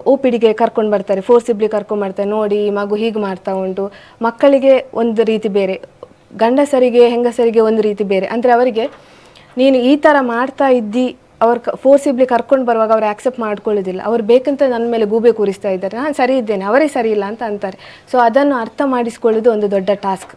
ಓ ಪಿ ಡಿಗೆ ಕರ್ಕೊಂಡು ಬರ್ತಾರೆ. ಫೋರ್ಸಿಬ್ಲಿ ಕರ್ಕೊಂಡು ಬರ್ತಾರೆ. ನೋಡಿ ಮಗು ಹೀಗೆ ಮಾಡ್ತಾ ಉಂಟು. ಮಕ್ಕಳಿಗೆ ಒಂದು ರೀತಿ ಬೇರೆ. ಗಂಡಸರಿಗೆ, ಹೆಂಗಸರಿಗೆ ಒಂದು ರೀತಿ ಬೇರೆ. ಅಂದರೆ ಅವರಿಗೆ ನೀನು ಈ ಥರ ಮಾಡ್ತಾ ಇದ್ದಿ, ಅವ್ರು ಫೋರ್ಸಿಬ್ಲಿ ಕರ್ಕೊಂಡು ಬರುವಾಗ ಅವ್ರು ಆಕ್ಸೆಪ್ಟ್ ಮಾಡ್ಕೊಳ್ಳೋದಿಲ್ಲ. ಅವ್ರು ಬೇಕಂತ ನನ್ನ ಮೇಲೆ ಗೂಬೆ ಕೂರಿಸ್ತಾ ಇದ್ದಾರೆ. ನಾನು ಸರಿ ಇದ್ದೇನೆ, ಅವರೇ ಸರಿ ಇಲ್ಲ ಅಂತ ಅಂತಾರೆ. ಸೊ ಅದನ್ನು ಅರ್ಥ ಮಾಡಿಸ್ಕೊಳ್ಳೋದು ಒಂದು ದೊಡ್ಡ ಟಾಸ್ಕ್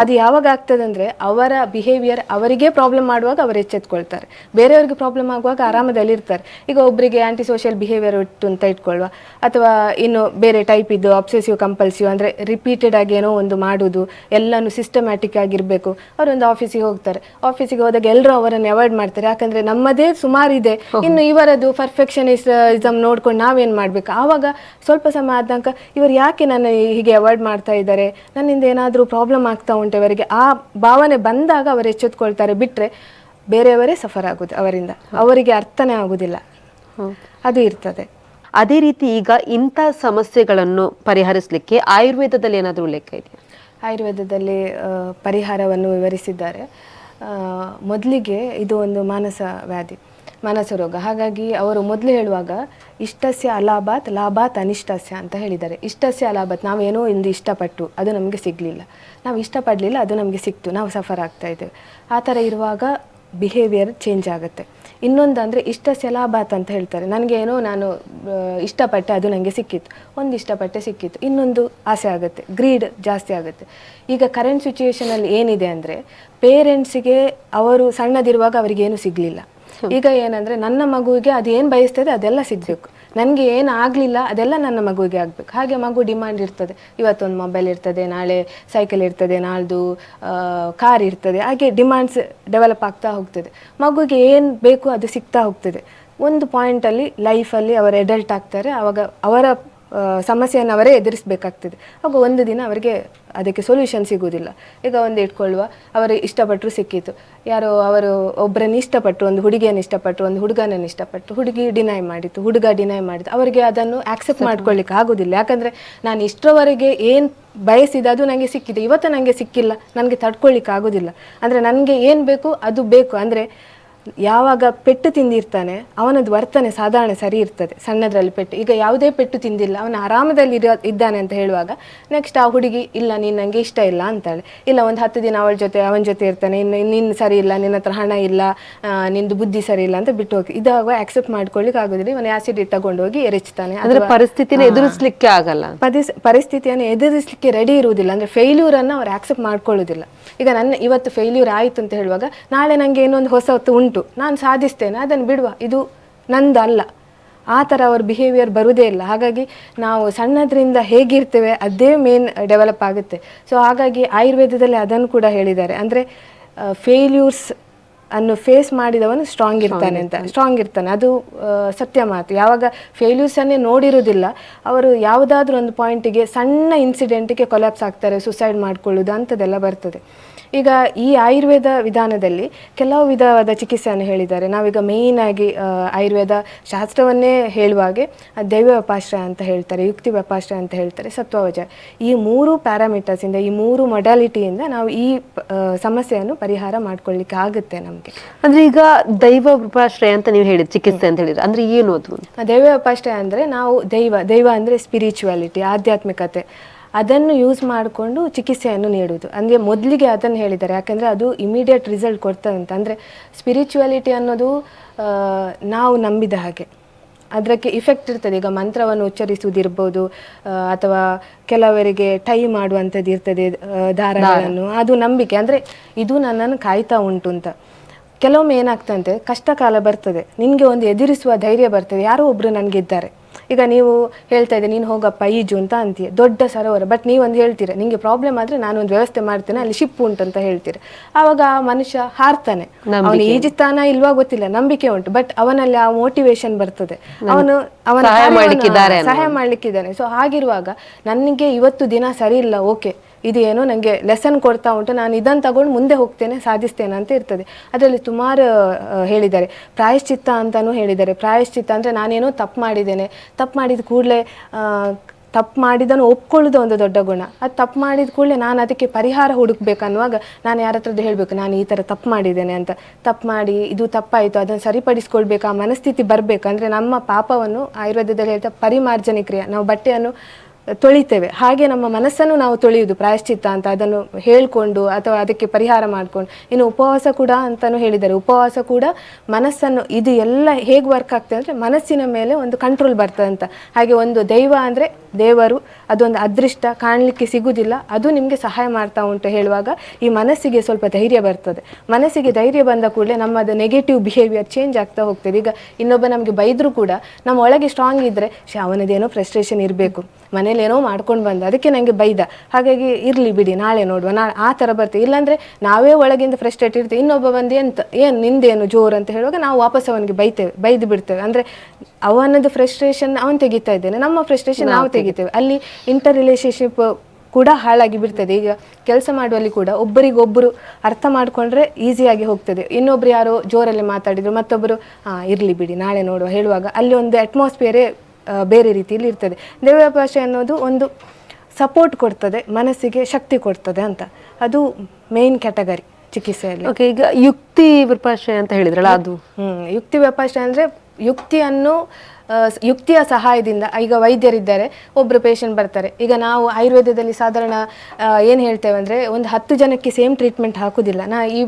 ಅದು ಯಾವಾಗ ಆಗ್ತದೆ ಅಂದರೆ ಅವರ ಬಿಹೇವಿಯರ್ ಅವರಿಗೆ ಪ್ರಾಬ್ಲಮ್ ಮಾಡುವಾಗ ಅವರು ಎಚ್ಚೆತ್ಕೊಳ್ತಾರೆ. ಬೇರೆಯವ್ರಿಗೆ ಪ್ರಾಬ್ಲಮ್ ಆಗುವಾಗ ಆರಾಮದಲ್ಲಿ ಇರ್ತಾರೆ. ಈಗ ಒಬ್ಬರಿಗೆ ಆ್ಯಂಟಿ ಸೋಷಿಯಲ್ ಬಿಹೇವಿಯರ್ ಇಟ್ಟು ಅಂತ ಇಟ್ಕೊಳ್ಳುವ ಅಥವಾ ಇನ್ನು ಬೇರೆ ಟೈಪ್ ಇದ್ದು ಅಬ್ಸೆಸಿವ್ ಕಂಪಲ್ಸಿವ್ ಅಂದರೆ ರಿಪೀಟೆಡ್ ಆಗಿ ಏನೋ ಒಂದು ಮಾಡೋದು ಎಲ್ಲಾನು ಸಿಸ್ಟಮ್ಯಾಟಿಕ್ ಆಗಿರಬೇಕು. ಅವರೊಂದು ಆಫೀಸಿಗೆ ಹೋಗ್ತಾರೆ. ಆಫೀಸಿಗೆ ಹೋದಾಗ ಎಲ್ಲರೂ ಅವರನ್ನು ಅವಾಯ್ಡ್ ಮಾಡ್ತಾರೆ. ಯಾಕಂದರೆ ನಮ್ಮದೇ ಸುಮಾರು ಇದೆ. ಇನ್ನು ಇವರದು ಪರ್ಫೆಕ್ಷನಿಸಮ್ ನೋಡ್ಕೊಂಡು ನಾವೇನು ಮಾಡಬೇಕು? ಆವಾಗ ಸ್ವಲ್ಪ ಸಮಯ ಆದಂಕ ಇವರು ಯಾಕೆ ನನ್ನ ಹೀಗೆ ಅವಾಯ್ಡ್ ಮಾಡ್ತಾ ಇದ್ದಾರೆ? ನನ್ನಿಂದ ಏನಾದರೂ ಪ್ರಾಬ್ಲಮ್ ಆಗ್ತಾ ಉಂಟು. ಅವರಿಗೆ ಆ ಭಾವನೆ ಬಂದಾಗ ಅವರು ಎಚ್ಚೆತ್ಕೊಳ್ತಾರೆ. ಬಿಟ್ಟರೆ ಬೇರೆಯವರೇ ಸಫರ್ ಆಗೋದು ಅವರಿಂದ. ಅವರಿಗೆ ಅರ್ಥನೇ ಆಗೋದಿಲ್ಲ. ಅದು ಇರ್ತದೆ. ಅದೇ ರೀತಿ ಈಗ ಇಂಥ ಸಮಸ್ಯೆಗಳನ್ನು ಪರಿಹರಿಸಲಿಕ್ಕೆ ಆಯುರ್ವೇದದಲ್ಲಿ ಏನಾದರೂ ಉಲ್ಲೇಖ ಇದೆಯಾ? ಆಯುರ್ವೇದದಲ್ಲಿ ಪರಿಹಾರವನ್ನು ವಿವರಿಸಿದ್ದಾರೆ. ಮೊದಲಿಗೆ ಇದು ಒಂದು ಮಾನಸ ವ್ಯಾಧಿ ಮಾನಸ ರೋಗ. ಹಾಗಾಗಿ ಅವರು ಮೊದಲು ಹೇಳುವಾಗ ಇಷ್ಟಸ್ಯ ಅಲಾಭಾತ್ ಲಾಭಾತ್ ಅನಿಷ್ಟಸ್ಯ ಅಂತ ಹೇಳಿದ್ದಾರೆ. ಇಷ್ಟಸ್ಯ ಅಲಾಭಾತ್ ನಾವೇನೋ ಇಂದು ಇಷ್ಟಪಟ್ಟು ಅದು ನಮಗೆ ಸಿಗಲಿಲ್ಲ. ನಾವು ಇಷ್ಟಪಡಲಿಲ್ಲ ಅದು ನಮಗೆ ಸಿಕ್ತು ನಾವು ಸಫರ್ ಆಗ್ತಾ ಇದ್ದೇವೆ. ಆ ಥರ ಇರುವಾಗ ಬಿಹೇವಿಯರ್ ಚೇಂಜ್ ಆಗುತ್ತೆ. ಇನ್ನೊಂದು ಅಂದರೆ ಇಷ್ಟ ಸೆಲಾಬಾತ್ ಅಂತ ಹೇಳ್ತಾರೆ. ನನಗೇನೋ ನಾನು ಇಷ್ಟಪಟ್ಟೆ ಅದು ನನಗೆ ಸಿಕ್ಕಿತ್ತು. ಒಂದು ಇಷ್ಟಪಟ್ಟೆ ಸಿಕ್ಕಿತ್ತು. ಇನ್ನೊಂದು ಆಸೆ ಆಗುತ್ತೆ. ಗ್ರೀಡ್ ಜಾಸ್ತಿ ಆಗುತ್ತೆ. ಈಗ ಕರೆಂಟ್ ಸಿಚುವೇಷನಲ್ಲಿ ಏನಿದೆ ಅಂದರೆ ಪೇರೆಂಟ್ಸಿಗೆ ಅವರು ಸಣ್ಣದಿರುವಾಗ ಅವರಿಗೇನು ಸಿಗಲಿಲ್ಲ. ಈಗ ಏನಂದರೆ ನನ್ನ ಮಗುವಿಗೆ ಅದು ಏನು ಬಯಸ್ತದೆ ಅದೆಲ್ಲ ಸಿಗಬೇಕು. ನನಗೆ ಏನು ಆಗಲಿಲ್ಲ ಅದೆಲ್ಲ ನನ್ನ ಮಗುವಿಗೆ ಆಗಬೇಕು. ಹಾಗೆ ಮಗು ಡಿಮ್ಯಾಂಡ್ ಇರ್ತದೆ. ಇವತ್ತೊಂದು ಮೊಬೈಲ್ ಇರ್ತದೆ, ನಾಳೆ ಸೈಕಲ್ ಇರ್ತದೆ, ನಾಳ್ದು ಕಾರ್ ಇರ್ತದೆ. ಹಾಗೆ ಡಿಮ್ಯಾಂಡ್ಸ್ ಡೆವಲಪ್ ಆಗ್ತಾ ಹೋಗ್ತದೆ. ಮಗುವಿಗೆ ಏನು ಬೇಕು ಅದು ಸಿಗ್ತಾ ಹೋಗ್ತದೆ. ಒಂದು ಪಾಯಿಂಟಲ್ಲಿ ಲೈಫಲ್ಲಿ ಅವರು ಎಡಲ್ಟ್ ಆಗ್ತಾರೆ. ಆವಾಗ ಅವರ ಸಮಸ್ಯೆಯನ್ನು ಅವರೇ ಎದುರಿಸಬೇಕಾಗ್ತದೆ. ಆಗ ಒಂದು ದಿನ ಅವರಿಗೆ ಅದಕ್ಕೆ ಸೊಲ್ಯೂಷನ್ ಸಿಗುವುದಿಲ್ಲ. ಈಗ ಒಂದು ಇಟ್ಕೊಳ್ಳುವ ಅವರು ಇಷ್ಟಪಟ್ಟರು ಸಿಕ್ಕಿತು. ಯಾರೋ ಅವರು ಒಬ್ಬರನ್ನು ಇಷ್ಟಪಟ್ಟರು ಒಂದು ಹುಡುಗಿಯನ್ನು ಇಷ್ಟಪಟ್ಟರು ಒಂದು ಹುಡುಗನನ್ನು ಇಷ್ಟಪಟ್ಟರು ಹುಡುಗಿ ಡಿನೈ ಮಾಡಿತು ಹುಡುಗ ಡಿನೈ ಮಾಡಿತು. ಅವರಿಗೆ ಅದನ್ನು ಆಕ್ಸೆಪ್ಟ್ ಮಾಡ್ಕೊಳ್ಳಿಕ್ಕೆ ಆಗೋದಿಲ್ಲ ಯಾಕಂದರೆ ನಾನು ಇಷ್ಟರವರೆಗೆ ಏನು ಬಯಸಿದ ಅದು ನನಗೆ ಸಿಕ್ಕಿದೆ. ಇವತ್ತು ನನಗೆ ಸಿಕ್ಕಿಲ್ಲ. ನನಗೆ ತಡ್ಕೊಳ್ಳಿಕ್ಕೆ ಆಗೋದಿಲ್ಲ ಅಂದರೆ ನನಗೆ ಏನು ಬೇಕು ಅದು ಬೇಕು. ಅಂದರೆ ಯಾವಾಗ ಪೆಟ್ಟು ತಿಂದಿರ್ತಾನೆ ಅವನದ್ದು ವರ್ತನೆ ಸಾಧಾರಣ ಸರಿ ಇರ್ತದೆ ಸಣ್ಣದ್ರಲ್ಲಿ ಪೆಟ್ಟು. ಈಗ ಯಾವುದೇ ಪೆಟ್ಟು ತಿಂದಿಲ್ಲ ಅವನು ಆರಾಮದಲ್ಲಿ ಇರೋ ಇದ್ದಾನೆ ಅಂತ ಹೇಳುವಾಗ ನೆಕ್ಸ್ಟ್ ಆ ಹುಡುಗಿ ಇಲ್ಲ ನೀನು ನನಗೆ ಇಷ್ಟ ಇಲ್ಲ ಅಂತಾಳೆ. ಇಲ್ಲ ಒಂದು ಹತ್ತು ದಿನ ಅವಳ ಜೊತೆ ಅವನ ಜೊತೆ ಇರ್ತಾನೆ ಇನ್ನು ನಿನ್ನ ಸರಿ ಇಲ್ಲ ನಿನ್ನ ಹತ್ರ ಹಣ ಇಲ್ಲ ನಿಂದು ಬುದ್ಧಿ ಸರಿ ಇಲ್ಲ ಅಂತ ಬಿಟ್ಟು ಹೋಗಿ ಇದಾಗ ಆಕ್ಸೆಪ್ಟ್ ಮಾಡ್ಕೊಳ್ಳಿಕ್ಕೆ ಆಗೋದಿಲ್ಲ. ಇವನು ಆಸಿಡ್ ತಗೊಂಡೋಗಿ ಎರಚ್ತಾನೆ. ಅದರ ಪರಿಸ್ಥಿತಿನ ಎದುರಿಸ್ಲಿಕ್ಕೆ ಆಗಲ್ಲ. ಪರಿಸ್ಥಿತಿಯನ್ನು ಎದುರಿಸಲಿಕ್ಕೆ ರೆಡಿ ಇರುವುದಿಲ್ಲ. ಅಂದರೆ ಫೇಲ್ಯೂರನ್ನು ಅವ್ರು ಆಕ್ಸೆಪ್ಟ್ ಮಾಡ್ಕೊಳ್ಳೋದಿಲ್ಲ. ಈಗ ನನ್ನ ಇವತ್ತು ಫೇಲ್ಯೂರ್ ಆಯಿತು ಅಂತ ಹೇಳುವಾಗ ನಾಳೆ ನನಗೆ ಇನ್ನೊಂದು ಹೊಸ ಹೊತ್ತು ಉಂಟು. ನಾನು ಸಾಧಿಸ್ತೇನೆ ಅದನ್ನು ಬಿಡುವ. ಇದು ನಂದು ಅಲ್ಲ ಆ ಥರ ಅವ್ರ ಬಿಹೇವಿಯರ್ ಬರುವುದೇ ಇಲ್ಲ. ಹಾಗಾಗಿ ನಾವು ಸಣ್ಣದ್ರಿಂದ ಹೇಗಿರ್ತೇವೆ ಅದೇ ಮೇನ್ ಡೆವಲಪ್ ಆಗುತ್ತೆ. ಸೊ ಹಾಗಾಗಿ ಆಯುರ್ವೇದದಲ್ಲಿ ಅದನ್ನು ಕೂಡ ಹೇಳಿದ್ದಾರೆ. ಅಂದರೆ ಫೇಲ್ಯೂರ್ಸ್ ಅನ್ನು ಫೇಸ್ ಮಾಡಿದವನು ಸ್ಟ್ರಾಂಗ್ ಇರ್ತಾನೆ ಅಂತ. ಸ್ಟ್ರಾಂಗ್ ಇರ್ತಾನೆ. ಅದು ಸತ್ಯ ಮಾತು. ಯಾವಾಗ ಫೇಲ್ಯೂರ್ಸನ್ನೇ ನೋಡಿರೋದಿಲ್ಲ ಅವರು ಯಾವುದಾದ್ರೂ ಒಂದು ಪಾಯಿಂಟಿಗೆ ಸಣ್ಣ ಇನ್ಸಿಡೆಂಟಿಗೆ ಕೊಲ್ಯಾಪ್ಸ್ ಆಗ್ತಾರೆ ಸುಸೈಡ್ ಮಾಡ್ಕೊಳ್ಳೋದು ಅಂಥದ್ದೆಲ್ಲ ಬರ್ತದೆ. ಈಗ ಈ ಆಯುರ್ವೇದ ವಿಧಾನದಲ್ಲಿ ಕೆಲವು ವಿಧವಾದ ಚಿಕಿತ್ಸೆಯನ್ನು ಹೇಳಿದ್ದಾರೆ. ನಾವೀಗ ಮೇಯ್ನ್ ಆಗಿ ಆ, ಆಯುರ್ವೇದ ಶಾಸ್ತ್ರವನ್ನೇ ಹೇಳುವಾಗೆ ಆ, ದೈವ ವ್ಯಪಾಶ್ರಯ ಅಂತ ಹೇಳ್ತಾರೆ ಯುಕ್ತಿ ವ್ಯಪಾಶ್ರಯ ಅಂತ ಹೇಳ್ತಾರೆ ಸತ್ವವಜ. ಈ ಮೂರು ಪ್ಯಾರಾಮೀಟರ್ಸ್ ಇಂದ ಈ ಮೂರು ಮೊಡಾಲಿಟಿಯಿಂದ ನಾವು ಈ ಆ, ಸಮಸ್ಯೆಯನ್ನು ಪರಿಹಾರ ಮಾಡ್ಕೊಳ್ಳಿಕ್ಕೆ ಆಗುತ್ತೆ ನಮಗೆ. ಅಂದ್ರೆ ಈಗ ದೈವ ಕೃಪಾಶ್ರಯ ಅಂತ ನೀವು ಹೇಳಿದ್ರೆ ಚಿಕಿತ್ಸೆ ಅಂತ ಹೇಳಿದ್ರೆ ಅಂದ್ರೆ ಏನು ಅದು? ದೈವ ವ್ಯಪಾಶ್ರಯ ಅಂದರೆ ನಾವು ದೈವ ದೈವ ಅಂದರೆ ಸ್ಪಿರಿಚುವಾಲಿಟಿ ಆಧ್ಯಾತ್ಮಿಕತೆ. ಅದನ್ನು ಯೂಸ್ ಮಾಡಿಕೊಂಡು ಚಿಕಿತ್ಸೆಯನ್ನು ನೀಡುವುದು. ಅಂದರೆ ಮೊದಲಿಗೆ ಅದನ್ನು ಹೇಳಿದ್ದಾರೆ. ಯಾಕಂದರೆ ಅದು ಇಮಿಡಿಯೇಟ್ ರಿಸಲ್ಟ್ ಕೊಡ್ತದೆ ಅಂತ. ಅಂದರೆ ಸ್ಪಿರಿಚುವಾಲಿಟಿ ಅನ್ನೋದು ನಾವು ನಂಬಿದ ಹಾಗೆ. ಅದಕ್ಕೆ ಇಫೆಕ್ಟ್ ಇರ್ತದೆ. ಈಗ ಮಂತ್ರವನ್ನು ಉಚ್ಚರಿಸುವುದಿರ್ಬೋದು ಅಥವಾ ಕೆಲವರಿಗೆ ಟೈ ಮಾಡುವಂಥದ್ದು ಇರ್ತದೆ ದಾರಗಳನ್ನು ಅದು ನಂಬಿಕೆ. ಅಂದರೆ ಇದು ನನ್ನನ್ನು ಕಾಯ್ತಾ ಉಂಟು ಅಂತ. ಕೆಲವೊಮ್ಮೆ ಏನಾಗ್ತಂತೆ ಕಷ್ಟ ಕಾಲ ಬರ್ತದೆ. ನಿನಗೆ ಒಂದು ಎದುರಿಸುವ ಧೈರ್ಯ ಬರ್ತದೆ. ಯಾರೋ ಒಬ್ರು ನನಗಿದ್ದಾರೆ. ಈಗ ನೀವು ಹೇಳ್ತಾ ಇದ್ದೀನಿ ನೀನು ಹೋಗಪ್ಪ ಈಜು ಅಂತ ಅಂತೀಯ. ದೊಡ್ಡ ಸರೋವರ. ಬಟ್ ನೀವೊಂದು ಒಂದು ಹೇಳ್ತೀರ ನಿಮಗೆ ಪ್ರಾಬ್ಲಮ್ ಆದರೆ ನಾನು ಒಂದು ವ್ಯವಸ್ಥೆ ಮಾಡ್ತೇನೆ ಅಲ್ಲಿ ಶಿಪ್ ಉಂಟು ಅಂತ ಹೇಳ್ತೀರ. ಆವಾಗ ಆ ಮನುಷ್ಯ ಹಾರ್ತಾನೆ. ಅವನು ಈಜುತ್ತಾನ ಇಲ್ವಾ ಗೊತ್ತಿಲ್ಲ ನಂಬಿಕೆ ಉಂಟು. ಬಟ್ ಅವನಲ್ಲಿ ಆ ಮೋಟಿವೇಶನ್ ಬರ್ತದೆ. ಅವನು ಅವನ ಸಹಾಯ ಮಾಡ್ಲಿಕ್ಕಿದ್ದಾನೆ. ಸೊ ಹಾಗಿರುವಾಗ ನನಗೆ ಇವತ್ತು ದಿನ ಸರಿ ಇಲ್ಲ ಓಕೆ ಇದು ಏನೋ ನನಗೆ ಲೆಸನ್ ಕೊಡ್ತಾ ಉಂಟು, ನಾನು ಇದನ್ನು ತಗೊಂಡು ಮುಂದೆ ಹೋಗ್ತೇನೆ, ಸಾಧಿಸ್ತೇನೆ ಅಂತ ಇರ್ತದೆ. ಅದರಲ್ಲಿ ಸುಮಾರು ಹೇಳಿದ್ದಾರೆ. ಪ್ರಾಯಶ್ಚಿತ್ತ ಅಂತಲೂ ಹೇಳಿದ್ದಾರೆ. ಪ್ರಾಯಶ್ಚಿತ್ತ ಅಂದರೆ ನಾನೇನೋ ತಪ್ಪು ಮಾಡಿದ್ದೇನೆ. ತಪ್ಪು ಮಾಡಿದ ಕೂಡಲೇ ತಪ್ಪು ಮಾಡಿದನ್ನು ಒಪ್ಕೊಳ್ಳೋದು ಒಂದು ದೊಡ್ಡ ಗುಣ. ಅದು ತಪ್ಪು ಮಾಡಿದ ಕೂಡಲೇ ನಾನು ಅದಕ್ಕೆ ಪರಿಹಾರ ಹುಡುಕ್ಬೇಕನ್ನುವಾಗ ನಾನು ಯಾರ ಹತ್ರದ್ದು ಹೇಳಬೇಕು, ನಾನು ಈ ಥರ ತಪ್ಪು ಮಾಡಿದ್ದೇನೆ ಅಂತ. ತಪ್ಪು ಮಾಡಿ, ಇದು ತಪ್ಪಾಯಿತು, ಅದನ್ನು ಸರಿಪಡಿಸ್ಕೊಳ್ಬೇಕು, ಆ ಮನಸ್ಥಿತಿ ಬರಬೇಕು. ಅಂದರೆ ನಮ್ಮ ಪಾಪವನ್ನು ಆಯುರ್ವೇದದಲ್ಲಿ ಹೇಳ್ತಾ ಪರಿಮಾರ್ಜನೆ ಕ್ರಿಯೆ. ನಾವು ಬಟ್ಟೆಯನ್ನು ತೊಳಿತೇವೆ. ಹಾಗೆ ನಮ್ಮ ಮನಸ್ಸನ್ನು ನಾವು ತೊಳೆಯುವುದು, ಪ್ರಾಯಶ್ಚಿತ್ತ ಅಂತ ಅದನ್ನು ಹೇಳಿಕೊಂಡು ಅಥವಾ ಅದಕ್ಕೆ ಪರಿಹಾರ ಮಾಡಿಕೊಂಡು. ಇನ್ನು ಉಪವಾಸ ಕೂಡ ಅಂತಲೂ ಹೇಳಿದ್ದಾರೆ. ಉಪವಾಸ ಕೂಡ ಮನಸ್ಸನ್ನು, ಇದು ಎಲ್ಲ ಹೇಗೆ ವರ್ಕ್ ಆಗ್ತದೆ ಅಂದರೆ ಮನಸ್ಸಿನ ಮೇಲೆ ಒಂದು ಕಂಟ್ರೋಲ್ ಬರ್ತದೆ ಅಂತ. ಹಾಗೆ ಒಂದು ದೈವ ಅಂದರೆ ದೇವರು, ಅದೊಂದು ಅದೃಷ್ಟ, ಕಾಣಲಿಕ್ಕೆ ಸಿಗುವುದಿಲ್ಲ ಅದು ನಿಮಗೆ ಸಹಾಯ ಮಾಡ್ತಾ ಉಂಟು ಹೇಳುವಾಗ ಈ ಮನಸ್ಸಿಗೆ ಸ್ವಲ್ಪ ಧೈರ್ಯ ಬರ್ತದೆ. ಮನಸ್ಸಿಗೆ ಧೈರ್ಯ ಬಂದ ಕೂಡಲೇ ನಮ್ಮದು ನೆಗೆಟಿವ್ ಬಿಹೇವಿಯರ್ ಚೇಂಜ್ ಆಗ್ತಾ ಹೋಗ್ತದೆ. ಈಗ ಇನ್ನೊಬ್ಬ ನಮಗೆ ಬೈದರೂ ಕೂಡ, ನಮ್ಮ ಒಳಗೆ ಸ್ಟ್ರಾಂಗ್ ಇದ್ದರೆ ಅವನದೇನೋ ಫ್ರಸ್ಟ್ರೇಷನ್ ಇರಬೇಕು. ಮನೇಲಿ ಏನೋ ಮಾಡ್ಕೊಂಡು ಬಂದ. ಅದಕ್ಕೆ ನನಗೆ ಬೈದ. ಹಾಗಾಗಿ ಇರಲಿ ಬಿಡಿ ನಾಳೆ ನೋಡುವ. ನಾ ಆ ಥರ ಬರ್ತೀವಿ ಇಲ್ಲಾಂದರೆ ನಾವೇ ಒಳಗಿಂದ ಫ್ರಸ್ಟ್ರೇಟ್ ಇರ್ತೀವಿ. ಇನ್ನೊಬ್ಬ ಬಂದು ಎಂತ ಏನು ನಿಂದೇನು ಜೋರು ಅಂತ ಹೇಳುವಾಗ ನಾವು ವಾಪಸ್ ಅವನಿಗೆ ಬೈತೇವೆ ಬೈದು ಬಿಡ್ತೇವೆ. ಅಂದರೆ ಅವನದ್ದು ಫ್ರಸ್ಟ್ರೇಷನ್ ಅವನು ತೆಗಿತಾ ಇದ್ದೇನೆ. ನಮ್ಮ ಫ್ರಸ್ಟ್ರೇಷನ್ ನಾವು ತೆಗಿತೇವೆ. ಅಲ್ಲಿ ಇಂಟರ್ ರಿಲೇಶನ್ಶಿಪ್ ಕೂಡ ಹಾಳಾಗಿ ಬಿಡ್ತದೆ. ಈಗ ಕೆಲಸ ಮಾಡುವಲ್ಲಿ ಕೂಡ ಒಬ್ಬರಿಗೊಬ್ಬರು ಅರ್ಥ ಮಾಡಿಕೊಂಡ್ರೆ ಈಸಿಯಾಗಿ ಹೋಗ್ತದೆ. ಇನ್ನೊಬ್ರು ಯಾರೋ ಜೋರಲ್ಲಿ ಮಾತಾಡಿದ್ರು ಮತ್ತೊಬ್ಬರು ಹಾಂ ಇರಲಿ ಬಿಡಿ ನಾಳೆ ನೋಡುವ. ಹೇಳುವಾಗ ಅಲ್ಲಿ ಒಂದು ಅಟ್ಮಾಸ್ಫಿಯರೇ ಬೇರೆ ರೀತಿಯಲ್ಲಿ ಇರ್ತದೆ. ದೇವರ ಭಾಷೆ ಅನ್ನೋದು ಒಂದು ಸಪೋರ್ಟ್ ಕೊಡ್ತದೆ ಮನಸ್ಸಿಗೆ ಶಕ್ತಿ ಕೊಡ್ತದೆ ಅಂತ. ಅದು ಮೇನ್ ಕ್ಯಾಟಗರಿ ಚಿಕಿತ್ಸೆಯಲ್ಲಿ. ಓಕೆ ಈಗ ಯುಕ್ತಿ ವಿಪಾಶೆ ಅಂತ ಹೇಳಿದ್ರಲ್ಲ ಅದು. ಹ್ಮ್ ಯುಕ್ತಿ ವಿಪಾಶೆ ಅಂದರೆ ಯುಕ್ತಿಯನ್ನು ಯುಕ್ತಿಯ ಸಹಾಯದಿಂದ ಈಗ ವೈದ್ಯರಿದ್ದಾರೆ ಒಬ್ಬರು ಪೇಷಂಟ್ ಬರ್ತಾರೆ. ಈಗ ನಾವು ಆಯುರ್ವೇದದಲ್ಲಿ ಸಾಧಾರಣ ಏನು ಹೇಳ್ತೇವೆ ಅಂದರೆ ಒಂದು ಹತ್ತು ಜನಕ್ಕೆ ಸೇಮ್ ಟ್ರೀಟ್ಮೆಂಟ್ ಹಾಕೋದಿಲ್ಲ. ನಾ ಈ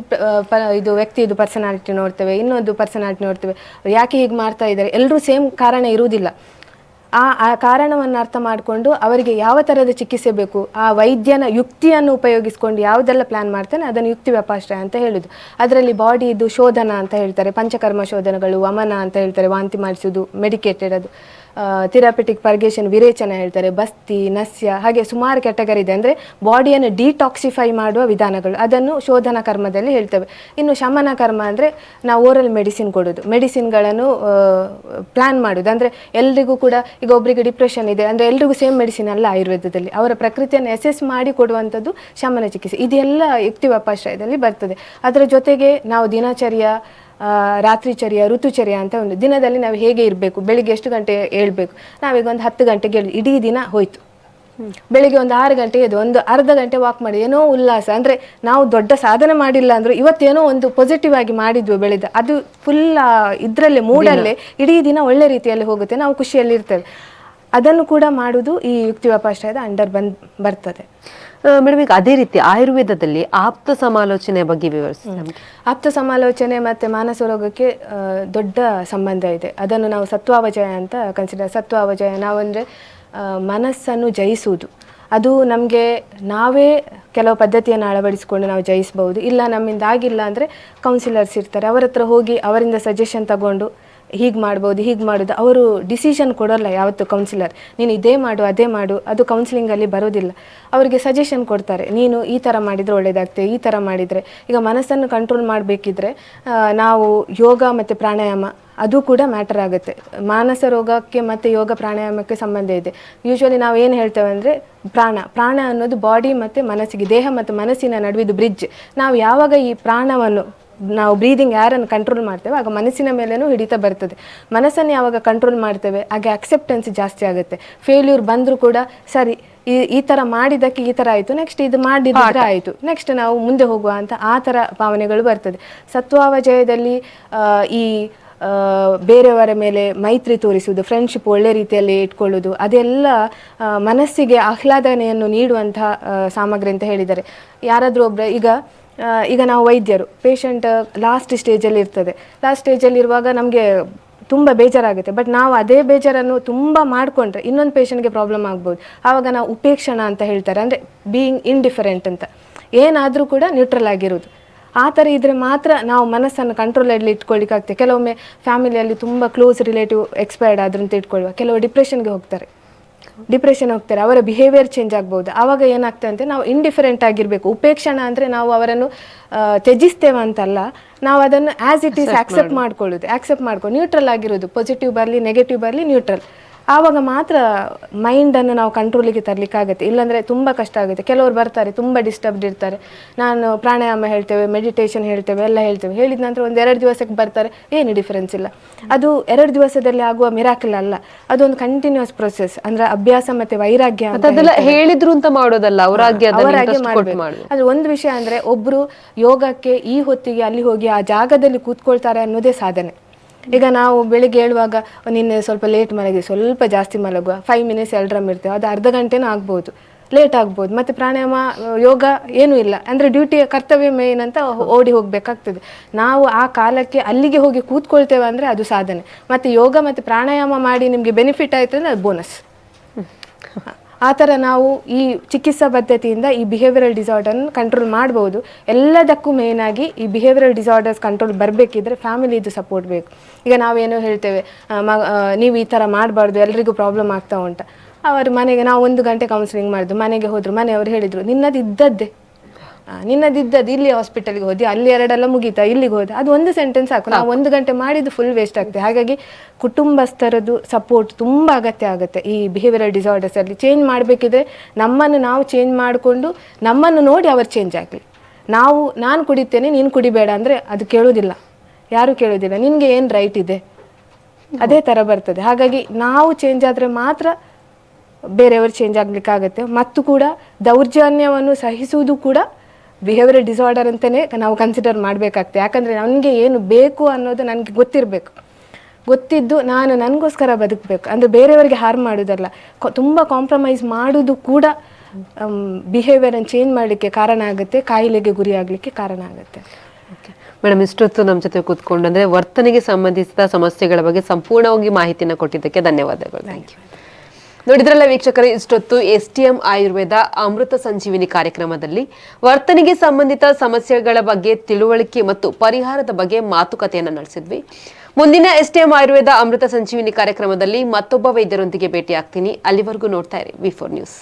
ಇದು ವ್ಯಕ್ತಿಯದು ಪರ್ಸನಾಲಿಟಿ ನೋಡ್ತೇವೆ ಇನ್ನೊಂದು ಪರ್ಸನಾಲಿಟಿ ನೋಡ್ತೇವೆ. ಯಾಕೆ ಹೀಗೆ ಮಾಡ್ತಾ ಇದ್ದಾರೆ? ಎಲ್ಲರೂ ಸೇಮ್ ಕಾರಣ ಇರುವುದಿಲ್ಲ. ಆ ಆ ಕಾರಣವನ್ನು ಅರ್ಥ ಮಾಡಿಕೊಂಡು ಅವರಿಗೆ ಯಾವ ಥರದ ಚಿಕಿತ್ಸೆ ಬೇಕು, ಆ ವೈದ್ಯನ ಯುಕ್ತಿಯನ್ನು ಉಪಯೋಗಿಸ್ಕೊಂಡು ಯಾವುದೆಲ್ಲ ಪ್ಲಾನ್ ಮಾಡ್ತಾನೆ ಅದನ್ನು ಯುಕ್ತಿ ವ್ಯಾಪಾಶ್ರಯ ಅಂತ ಹೇಳುದು. ಅದರಲ್ಲಿ ಬಾಡಿ ಇದು ಶೋಧನ ಅಂತ ಹೇಳ್ತಾರೆ, ಪಂಚಕರ್ಮ ಶೋಧನಗಳು, ವಮನ ಅಂತ ಹೇಳ್ತಾರೆ, ವಾಂತಿ ಮಾಡಿಸೋದು ಮೆಡಿಕೇಟೆಡ್ ಅದು. ಥಿರಾಪಿಟಿಕ್ ಪರ್ಗೇಷನ್ ವಿರೇಚನ ಹೇಳ್ತಾರೆ, ಬಸ್ತಿ, ನಸ್ಯ, ಹಾಗೆ ಸುಮಾರು ಕ್ಯಾಟಗರಿ ಇದೆ. ಅಂದರೆ ಬಾಡಿಯನ್ನು ಡಿಟಾಕ್ಸಿಫೈ ಮಾಡುವ ವಿಧಾನಗಳು. ಅದನ್ನು ಶೋಧನ ಕರ್ಮದಲ್ಲಿ ಹೇಳ್ತೇವೆ. ಇನ್ನು ಶಮನ ಕರ್ಮ ಅಂದರೆ ನಾವು ಓರಲ್ ಮೆಡಿಸಿನ್ ಕೊಡೋದು. ಮೆಡಿಸಿನ್ಗಳನ್ನು ಪ್ಲಾನ್ ಮಾಡೋದು. ಅಂದರೆ ಎಲ್ರಿಗೂ ಕೂಡ ಈಗ ಒಬ್ಬರಿಗೆ ಡಿಪ್ರೆಷನ್ ಇದೆ, ಅಂದರೆ ಎಲ್ರಿಗೂ ಸೇಮ್ ಮೆಡಿಸಿನ್ ಅಲ್ಲ ಆಯುರ್ವೇದದಲ್ಲಿ. ಅವರ ಪ್ರಕೃತಿಯನ್ನು ಎಸೆಸ್ ಮಾಡಿ ಕೊಡುವಂಥದ್ದು ಶಮನ ಚಿಕಿತ್ಸೆ. ಇದೆಲ್ಲ ಯುಕ್ತಿ ವ್ಯಾಪಾಶ್ರಯದಲ್ಲಿ ಬರ್ತದೆ. ಅದರ ಜೊತೆಗೆ ನಾವು ದಿನಚರ್ಯ ರಾತ್ರಿಚರ್ಯ ಋತುಚರ್ಯ ಅಂತ ಒಂದು ದಿನದಲ್ಲಿ ನಾವು ಹೇಗೆ ಇರಬೇಕು? ಬೆಳಿಗ್ಗೆ ಎಷ್ಟು ಗಂಟೆ ಏಳಬೇಕು? ನಾವೀಗ ಒಂದು ಹತ್ತು ಗಂಟೆಗೆ ಹೇಳಿ ಇಡೀ ದಿನ ಹೋಯ್ತು. ಬೆಳಿಗ್ಗೆ ಒಂದು ಆರು ಗಂಟೆ ಎದ್ದು ಒಂದು ಅರ್ಧ ಗಂಟೆ ವಾಕ್ ಮಾಡಿ ಏನೋ ಉಲ್ಲಾಸ ಅಂದ್ರೆ ನಾವು ದೊಡ್ಡ ಸಾಧನೆ ಮಾಡಿಲ್ಲ ಅಂದ್ರೂ ಇವತ್ತೇನೋ ಒಂದು ಪಾಸಿಟಿವ್ ಆಗಿ ಮಾಡಿದ್ವಿ ಬೆಳೆದ. ಅದು ಫುಲ್ ಇದ್ರಲ್ಲೇ ಮೂಡಲ್ಲೇ ಇಡೀ ದಿನ ಒಳ್ಳೆ ರೀತಿಯಲ್ಲಿ ಹೋಗುತ್ತೆ ನಾವು ಖುಷಿಯಲ್ಲಿ ಇರ್ತೇವೆ. ಅದನ್ನು ಕೂಡ ಮಾಡುವುದು ಈ ಯುಕ್ತಿ ವ್ಯಾಪಾಶ್ರಯದ ಅಂಡರ್ ಬಂದ್ ಬರ್ತದೆ. ಮೇಡಮ್ ಈಗ ಅದೇ ರೀತಿ ಆಯುರ್ವೇದದಲ್ಲಿ ಆಪ್ತ ಸಮಾಲೋಚನೆ ಬಗ್ಗೆ ವಿವರಿಸಿ ಆಪ್ತ ಸಮಾಲೋಚನೆ ಮತ್ತು ಮಾನಸ ರೋಗಕ್ಕೆ ದೊಡ್ಡ ಸಂಬಂಧ ಇದೆ. ಅದನ್ನು ನಾವು ಸತ್ವಾವಜಯ ಅಂತ ಕನ್ಸಿಡರ್ ಸತ್ವಾವಜಯ ನಾವಂದರೆ ಮನಸ್ಸನ್ನು ಜಯಿಸುವುದು. ಅದು ನಮಗೆ ನಾವೇ ಕೆಲವು ಪದ್ಧತಿಯನ್ನು ಅಳವಡಿಸಿಕೊಂಡು ನಾವು ಜಯಿಸಬಹುದು. ಇಲ್ಲ ನಮ್ಮಿಂದ ಆಗಿಲ್ಲ ಅಂದರೆ ಕೌನ್ಸಿಲರ್ಸ್ ಇರ್ತಾರೆ. ಅವರ ಹತ್ರ ಹೋಗಿ ಅವರಿಂದ ಸಜೆಷನ್ ತಗೊಂಡು ಹೀಗೆ ಮಾಡ್ಬೋದು, ಹೀಗೆ ಮಾಡೋದು. ಅವರು ಡಿಸಿಷನ್ ಕೊಡೋಲ್ಲ ಯಾವತ್ತು ಕೌನ್ಸಿಲರ್ ನೀನು ಇದೇ ಮಾಡು, ಅದೇ ಮಾಡು. ಅದು ಕೌನ್ಸಿಲಿಂಗಲ್ಲಿ ಬರೋದಿಲ್ಲ. ಅವರಿಗೆ ಸಜೆಷನ್ ಕೊಡ್ತಾರೆ. ನೀನು ಈ ಥರ ಮಾಡಿದರೆ ಒಳ್ಳೆಯದಾಗ್ತದೆ ಈ ಥರ ಮಾಡಿದರೆ. ಈಗ ಮನಸ್ಸನ್ನು ಕಂಟ್ರೋಲ್ ಮಾಡಬೇಕಿದ್ರೆ ನಾವು ಯೋಗ ಮತ್ತು ಪ್ರಾಣಾಯಾಮ ಅದು ಕೂಡ ಮ್ಯಾಟರ್ ಆಗುತ್ತೆ. ಮಾನಸ ರೋಗಕ್ಕೆ ಮತ್ತು ಯೋಗ ಪ್ರಾಣಾಯಾಮಕ್ಕೆ ಸಂಬಂಧ ಇದೆ. ಯೂಶ್ವಲಿ ನಾವು ಏನು ಹೇಳ್ತೇವೆ ಅಂದರೆ ಪ್ರಾಣ. ಪ್ರಾಣ ಅನ್ನೋದು ಬಾಡಿ ಮತ್ತು ಮನಸ್ಸಿಗೆ, ದೇಹ ಮತ್ತು ಮನಸ್ಸಿನ ನಡುವಿದ ಬ್ರಿಡ್ಜ್ ನಾವು ಯಾವಾಗ ಈ ಪ್ರಾಣವನ್ನು ನಾವು ಬ್ರೀದಿಂಗ್ ಯಾರನ್ನು ಕಂಟ್ರೋಲ್ ಮಾಡ್ತೇವೆ ಆಗ ಮನಸ್ಸಿನ ಮೇಲೇನೂ ಹಿಡಿತ ಬರ್ತದೆ. ಮನಸ್ಸನ್ನು ಯಾವಾಗ ಕಂಟ್ರೋಲ್ ಮಾಡ್ತೇವೆ ಹಾಗೆ ಅಕ್ಸೆಪ್ಟೆನ್ಸ್ ಜಾಸ್ತಿ ಆಗುತ್ತೆ. ಫೇಲ್ಯೂರ್ ಬಂದರೂ ಕೂಡ ಸರಿ ಈ ಈ ಥರ ಮಾಡಿದ್ದಕ್ಕೆ ಈ ಥರ ಆಯಿತು ನೆಕ್ಸ್ಟ್ ಇದು ಮಾಡಿದ್ರೆ ಆಯಿತು. ನೆಕ್ಸ್ಟ್ ನಾವು ಮುಂದೆ ಹೋಗುವ ಅಂತ ಆ ಥರ ಭಾವನೆಗಳು ಬರ್ತದೆ. ಸತ್ವಾವಜಯದಲ್ಲಿ ಈ ಬೇರೆಯವರ ಮೇಲೆ ಮೈತ್ರಿ ತೋರಿಸುವುದು ಫ್ರೆಂಡ್ಶಿಪ್ ಒಳ್ಳೆ ರೀತಿಯಲ್ಲಿ ಇಟ್ಕೊಳ್ಳೋದು ಅದೆಲ್ಲ ಮನಸ್ಸಿಗೆ ಆಹ್ಲಾದನೆಯನ್ನು ನೀಡುವಂತಹ ಸಾಮಗ್ರಿ ಅಂತ ಹೇಳಿದ್ದಾರೆ. ಯಾರಾದರೂ ಒಬ್ಬರು ಈಗ ಈಗ ನಾವು ವೈದ್ಯರು ಪೇಷಂಟ್ ಲಾಸ್ಟ್ ಸ್ಟೇಜಲ್ಲಿ ಇರ್ತದೆ. ಲಾಸ್ಟ್ ಸ್ಟೇಜಲ್ಲಿ ಇರುವಾಗ ನಮಗೆ ತುಂಬ ಬೇಜಾರಾಗುತ್ತೆ. ಬಟ್ ನಾವು ಅದೇ ಬೇಜಾರನ್ನು ತುಂಬ ಮಾಡಿಕೊಂಡ್ರೆ ಇನ್ನೊಂದು ಪೇಷಂಟ್ಗೆ ಪ್ರಾಬ್ಲಮ್ ಆಗ್ಬೋದು. ಆವಾಗ ನಾವು ಉಪೇಕ್ಷಣ ಅಂತ ಹೇಳ್ತಾರೆ. ಅಂದರೆ ಬೀಯಿಂಗ್ ಇಂಡಿಫರೆಂಟ್ ಅಂತ. ಏನಾದರೂ ಕೂಡ ನ್ಯೂಟ್ರಲ್ ಆಗಿರೋದು. ಆ ಥರ ಇದ್ದರೆ ಮಾತ್ರ ನಾವು ಮನಸ್ಸನ್ನು ಕಂಟ್ರೋಲಲ್ಲಿ ಇಟ್ಕೊಳ್ಳಿಕ್ಕಾಗ್ತದೆ ಕೆಲವೊಮ್ಮೆ ಫ್ಯಾಮಿಲಿಯಲ್ಲಿ ತುಂಬ ಕ್ಲೋಸ್ ರಿಲೇಟಿವ್ ಎಕ್ಸ್ಪೈರ್ಡ್ ಆದ್ರಂತ ಇಟ್ಕೊಳ್ಳುವ. ಕೆಲವು ಡಿಪ್ರೆಷನ್ಗೆ ಹೋಗ್ತಾರೆ. ಡಿಪ್ರೆಷನ್ ಹೋಗ್ತಾರೆ ಅವರ ಬಿಹೇವಿಯರ್ ಚೇಂಜ್ ಆಗ್ಬೋದು. ಆವಾಗ ಏನಾಗ್ತದೆ ಅಂತ ನಾವು ಇಂಡಿಫರೆಂಟ್ ಆಗಿರಬೇಕು. ಉಪೇಕ್ಷಣ ಅಂದರೆ ನಾವು ಅವರನ್ನು ತ್ಯಜಿಸ್ತೇವೆ ಅಂತಲ್ಲ ನಾವು ಅದನ್ನು ಆ್ಯಸ್ ಇಟ್ ಈಸ್ ಆಕ್ಸೆಪ್ಟ್ ಮಾಡ್ಕೊಳ್ಳೋದು. ಆಕ್ಸೆಪ್ಟ್ ಮಾಡ್ಕೊಂಡು ನ್ಯೂಟ್ರಲ್ ಆಗಿರೋದು. ಪಾಸಿಟಿವ್ ಬರಲಿ ನೆಗೆಟಿವ್ ಬರಲಿ ನ್ಯೂಟ್ರಲ್ ಆವಾಗ ಮಾತ್ರ ಮೈಂಡನ್ನು ನಾವು ಕಂಟ್ರೋಲಿಗೆ ತರಲಿಕ್ಕಾಗತ್ತೆ ಇಲ್ಲಾಂದರೆ ತುಂಬ ಕಷ್ಟ ಆಗುತ್ತೆ. ಕೆಲವರು ಬರ್ತಾರೆ ತುಂಬ ಡಿಸ್ಟರ್ಬ್ಡ್ ಇರ್ತಾರೆ. ನಾನು ಪ್ರಾಣಾಯಾಮ ಹೇಳ್ತೇವೆ ಮೆಡಿಟೇಷನ್ ಹೇಳ್ತೇವೆ ಎಲ್ಲ ಹೇಳ್ತೇವೆ. ಹೇಳಿದ ನಂತರ ಒಂದು ಎರಡು ದಿವಸಕ್ಕೆ ಬರ್ತಾರೆ. ಏನು ಡಿಫರೆನ್ಸ್ ಇಲ್ಲ. ಅದು ಎರಡು ದಿವಸದಲ್ಲಿ ಆಗುವ ಮಿರಾಕಲ್ ಅಲ್ಲ. ಅದೊಂದು ಕಂಟಿನ್ಯೂಸ್ ಪ್ರೊಸೆಸ್ ಅಂದ್ರೆ ಅಭ್ಯಾಸ ಮತ್ತೆ ವೈರಾಗ್ಯ ಅಂತ ಮತ್ತೆ ಅದೆಲ್ಲ ಹೇಳಿದ್ರು ಅಂತ ಮಾಡೋದಲ್ಲ ಅವರಾಗಿ ಅದನ್ನ ಅವರಾಗೆ ಮಾಡ್ಬೇಕು. ಮಾಡುದು ಆದ್ರೆ ಒಂದು ವಿಷಯ ಅಂದ್ರೆ ಒಬ್ಬರು ಯೋಗಕ್ಕೆ ಈ ಹೊತ್ತಿಗೆ ಅಲ್ಲಿ ಹೋಗಿ ಆ ಜಾಗದಲ್ಲಿ ಕೂತ್ಕೊಳ್ತಾರೆ ಅನ್ನೋದೇ ಸಾಧನೆ. ಈಗ ನಾವು ಬೆಳಿಗ್ಗೆ ಹೇಳುವಾಗ ನಿನ್ನೆ ಸ್ವಲ್ಪ ಲೇಟ್ ಮಲಗಿ, ಸ್ವಲ್ಪ ಜಾಸ್ತಿ ಮಲಗುವ ಫೈವ್ ಮಿನಿಟ್ಸ್ ಎಲ್ಡ್ರಮ್ ಇರ್ತೇವೆ ಅದು ಅರ್ಧ ಗಂಟೆನೂ ಆಗ್ಬೋದು ಲೇಟ್ ಆಗ್ಬೋದು, ಮತ್ತೆ ಪ್ರಾಣಾಯಾಮ ಯೋಗ ಏನೂ ಇಲ್ಲ, ಅಂದ್ರೆ ಡ್ಯೂಟಿ ಕರ್ತವ್ಯ ಮೇನ್ ಅಂತ ಓಡಿ ಹೋಗಬೇಕಾಗ್ತದೆ. ನಾವು ಆ ಕಾಲಕ್ಕೆ ಅಲ್ಲಿಗೆ ಹೋಗಿ ಕೂತ್ಕೊಳ್ತೇವೆ ಅಂದ್ರೆ ಅದು ಸಾಧನೆ. ಮತ್ತೆ ಯೋಗ ಮತ್ತೆ ಪ್ರಾಣಾಯಾಮ ಮಾಡಿ ನಿಮಗೆ ಬೆನಿಫಿಟ್ ಆಯಿತು ಅಂದರೆ ಅದು ಬೋನಸ್ ಆ ಥರ ನಾವು ಈ ಚಿಕಿತ್ಸಾ ಪದ್ಧತಿಯಿಂದ ಈ ಬಿಹೇವಿಯರಲ್ ಡಿಸಾರ್ಡರ್ನ ಕಂಟ್ರೋಲ್ ಮಾಡ್ಬೋದು. ಎಲ್ಲದಕ್ಕೂ ಮೇನ್ ಆಗಿ ಈ ಬಿಹೇವಿಯರಲ್ ಡಿಸಾರ್ಡರ್ಸ್ ಕಂಟ್ರೋಲ್ ಬರಬೇಕಿದ್ರೆ ಫ್ಯಾಮಿಲಿದು ಸಪೋರ್ಟ್ ಬೇಕು. ಈಗ ನಾವೇನೋ ಹೇಳ್ತೇವೆ ಮ ನೀವು ಈ ಥರ ಮಾಡಬಾರ್ದು, ಎಲ್ರಿಗೂ ಪ್ರಾಬ್ಲಮ್ ಆಗ್ತಾ ಉಂಟ. ಅವರು ಮನೆಗೆ ನಾವು ಒಂದು ಗಂಟೆ ಕೌನ್ಸಿಲಿಂಗ್ ಮಾಡಿದ್ರು ಮನೆಗೆ ಹೋದರು, ಮನೆಯವರು ಹೇಳಿದರು ನಿನ್ನದು ಇದ್ದದ್ದೇ ಆ, ನಿನ್ನದು ಇದ್ದದ್ದು ಇಲ್ಲಿ ಹಾಸ್ಪಿಟಲ್ಗೆ ಹೋದಿ ಅಲ್ಲಿ ಎರಡೆಲ್ಲ ಮುಗೀತಾ? ಇಲ್ಲಿಗೆ ಹೋದ ಅದು ಒಂದು ಸೆಂಟೆನ್ಸ್ ಹಾಕು. ನಾವು ಒಂದು ಗಂಟೆ ಮಾಡಿದ್ದು ಫುಲ್ ವೇಸ್ಟ್ ಆಗ್ತದೆ. ಹಾಗಾಗಿ ಕುಟುಂಬಸ್ಥರದ್ದು ಸಪೋರ್ಟ್ ತುಂಬ ಅಗತ್ಯ ಆಗುತ್ತೆ. ಈ ಬಿಹೇವಿಯರಲ್ ಡಿಸಾರ್ಡರ್ಸ್ ಅಲ್ಲಿ ಚೇಂಜ್ ಮಾಡಬೇಕಿದ್ರೆ ನಮ್ಮನ್ನು ನಾವು ಚೇಂಜ್ ಮಾಡಿಕೊಂಡು ನಮ್ಮನ್ನು ನೋಡಿ ಅವರು ಚೇಂಜ್ ಆಗಲಿ. ನಾವು ನಾನು ಕುಡಿತೇನೆ ನೀನು ಕುಡಿಬೇಡ ಅಂದರೆ ಅದು ಕೇಳೋದಿಲ್ಲ ಯಾರು ಕೇಳೋದಿಲ್ಲ ನಿನಗೆ ಏನು ರೈಟ್ ಇದೆ? ಅದೇ ಥರ ಬರ್ತದೆ. ಹಾಗಾಗಿ ನಾವು ಚೇಂಜ್ ಆದರೆ ಮಾತ್ರ ಬೇರೆಯವರು ಚೇಂಜ್ ಆಗಲಿಕ್ಕಾಗತ್ತೆ. ಮತ್ತು ಕೂಡ ದೌರ್ಜನ್ಯವನ್ನು ಸಹಿಸುವುದು ಕೂಡ ಬಿಹೇವಿಯರ್ ಡಿಸಾರ್ಡರ್ ಅಂತಲೇ ನಾವು ಕನ್ಸಿಡರ್ ಮಾಡಬೇಕಾಗ್ತದೆ. ಯಾಕಂದರೆ ನನಗೆ ಏನು ಬೇಕು ಅನ್ನೋದು ನನಗೆ ಗೊತ್ತಿರಬೇಕು. ಗೊತ್ತಿದ್ದು ನಾನು ನನಗೋಸ್ಕರ ಬದುಕಬೇಕು. ಅಂದರೆ ಬೇರೆಯವರಿಗೆ ಹಾರ್ಮ್ ಮಾಡೋದಲ್ಲ. ತುಂಬ ಕಾಂಪ್ರಮೈಸ್ ಮಾಡೋದು ಕೂಡ ಬಿಹೇವಿಯರನ್ನು ಚೇಂಜ್ ಮಾಡಲಿಕ್ಕೆ ಕಾರಣ ಆಗುತ್ತೆ. ಕಾಯಿಲೆಗೆ ಗುರಿ ಆಗಲಿಕ್ಕೆ ಕಾರಣ ಆಗುತ್ತೆ. ಮೇಡಮ್ ಇಷ್ಟೊತ್ತು ನಮ್ಮ ಜೊತೆ ಕೂತ್ಕೊಂಡು ಅಂದರೆ ವರ್ತನೆಗೆ ಸಂಬಂಧಿಸಿದ ಸಮಸ್ಯೆಗಳ ಬಗ್ಗೆ ಸಂಪೂರ್ಣವಾಗಿ ಮಾಹಿತಿಯನ್ನು ಕೊಟ್ಟಿದ್ದಕ್ಕೆ ಧನ್ಯವಾದಗಳು. ಥ್ಯಾಂಕ್ ಯು ನೋಡಿದ್ರಲ್ಲ ವೀಕ್ಷಕರೇ, ಇಷ್ಟೊತ್ತು S T M Ayurveda Amrutha Sanjeevini ಕಾರ್ಯಕ್ರಮದಲ್ಲಿ ವರ್ತನೆಗೆ ಸಂಬಂಧಿತ ಸಮಸ್ಯೆಗಳ ಬಗ್ಗೆ ತಿಳುವಳಿಕೆ ಮತ್ತು ಪರಿಹಾರದ ಬಗ್ಗೆ ಮಾತುಕತೆಯನ್ನು ನಡೆಸಿದ್ವಿ. ಮುಂದಿನ S T M Ayurveda Amrutha Sanjeevini ಕಾರ್ಯಕ್ರಮದಲ್ಲಿ ಮತ್ತೊಬ್ಬ ವೈದ್ಯರೊಂದಿಗೆ ಭೇಟಿ ಆಗ್ತೀನಿ ಅಲ್ಲಿವರೆಗೂ ನೋಡ್ತಾ ಇರಿ ಬಿಫೋರ್ ನ್ಯೂಸ್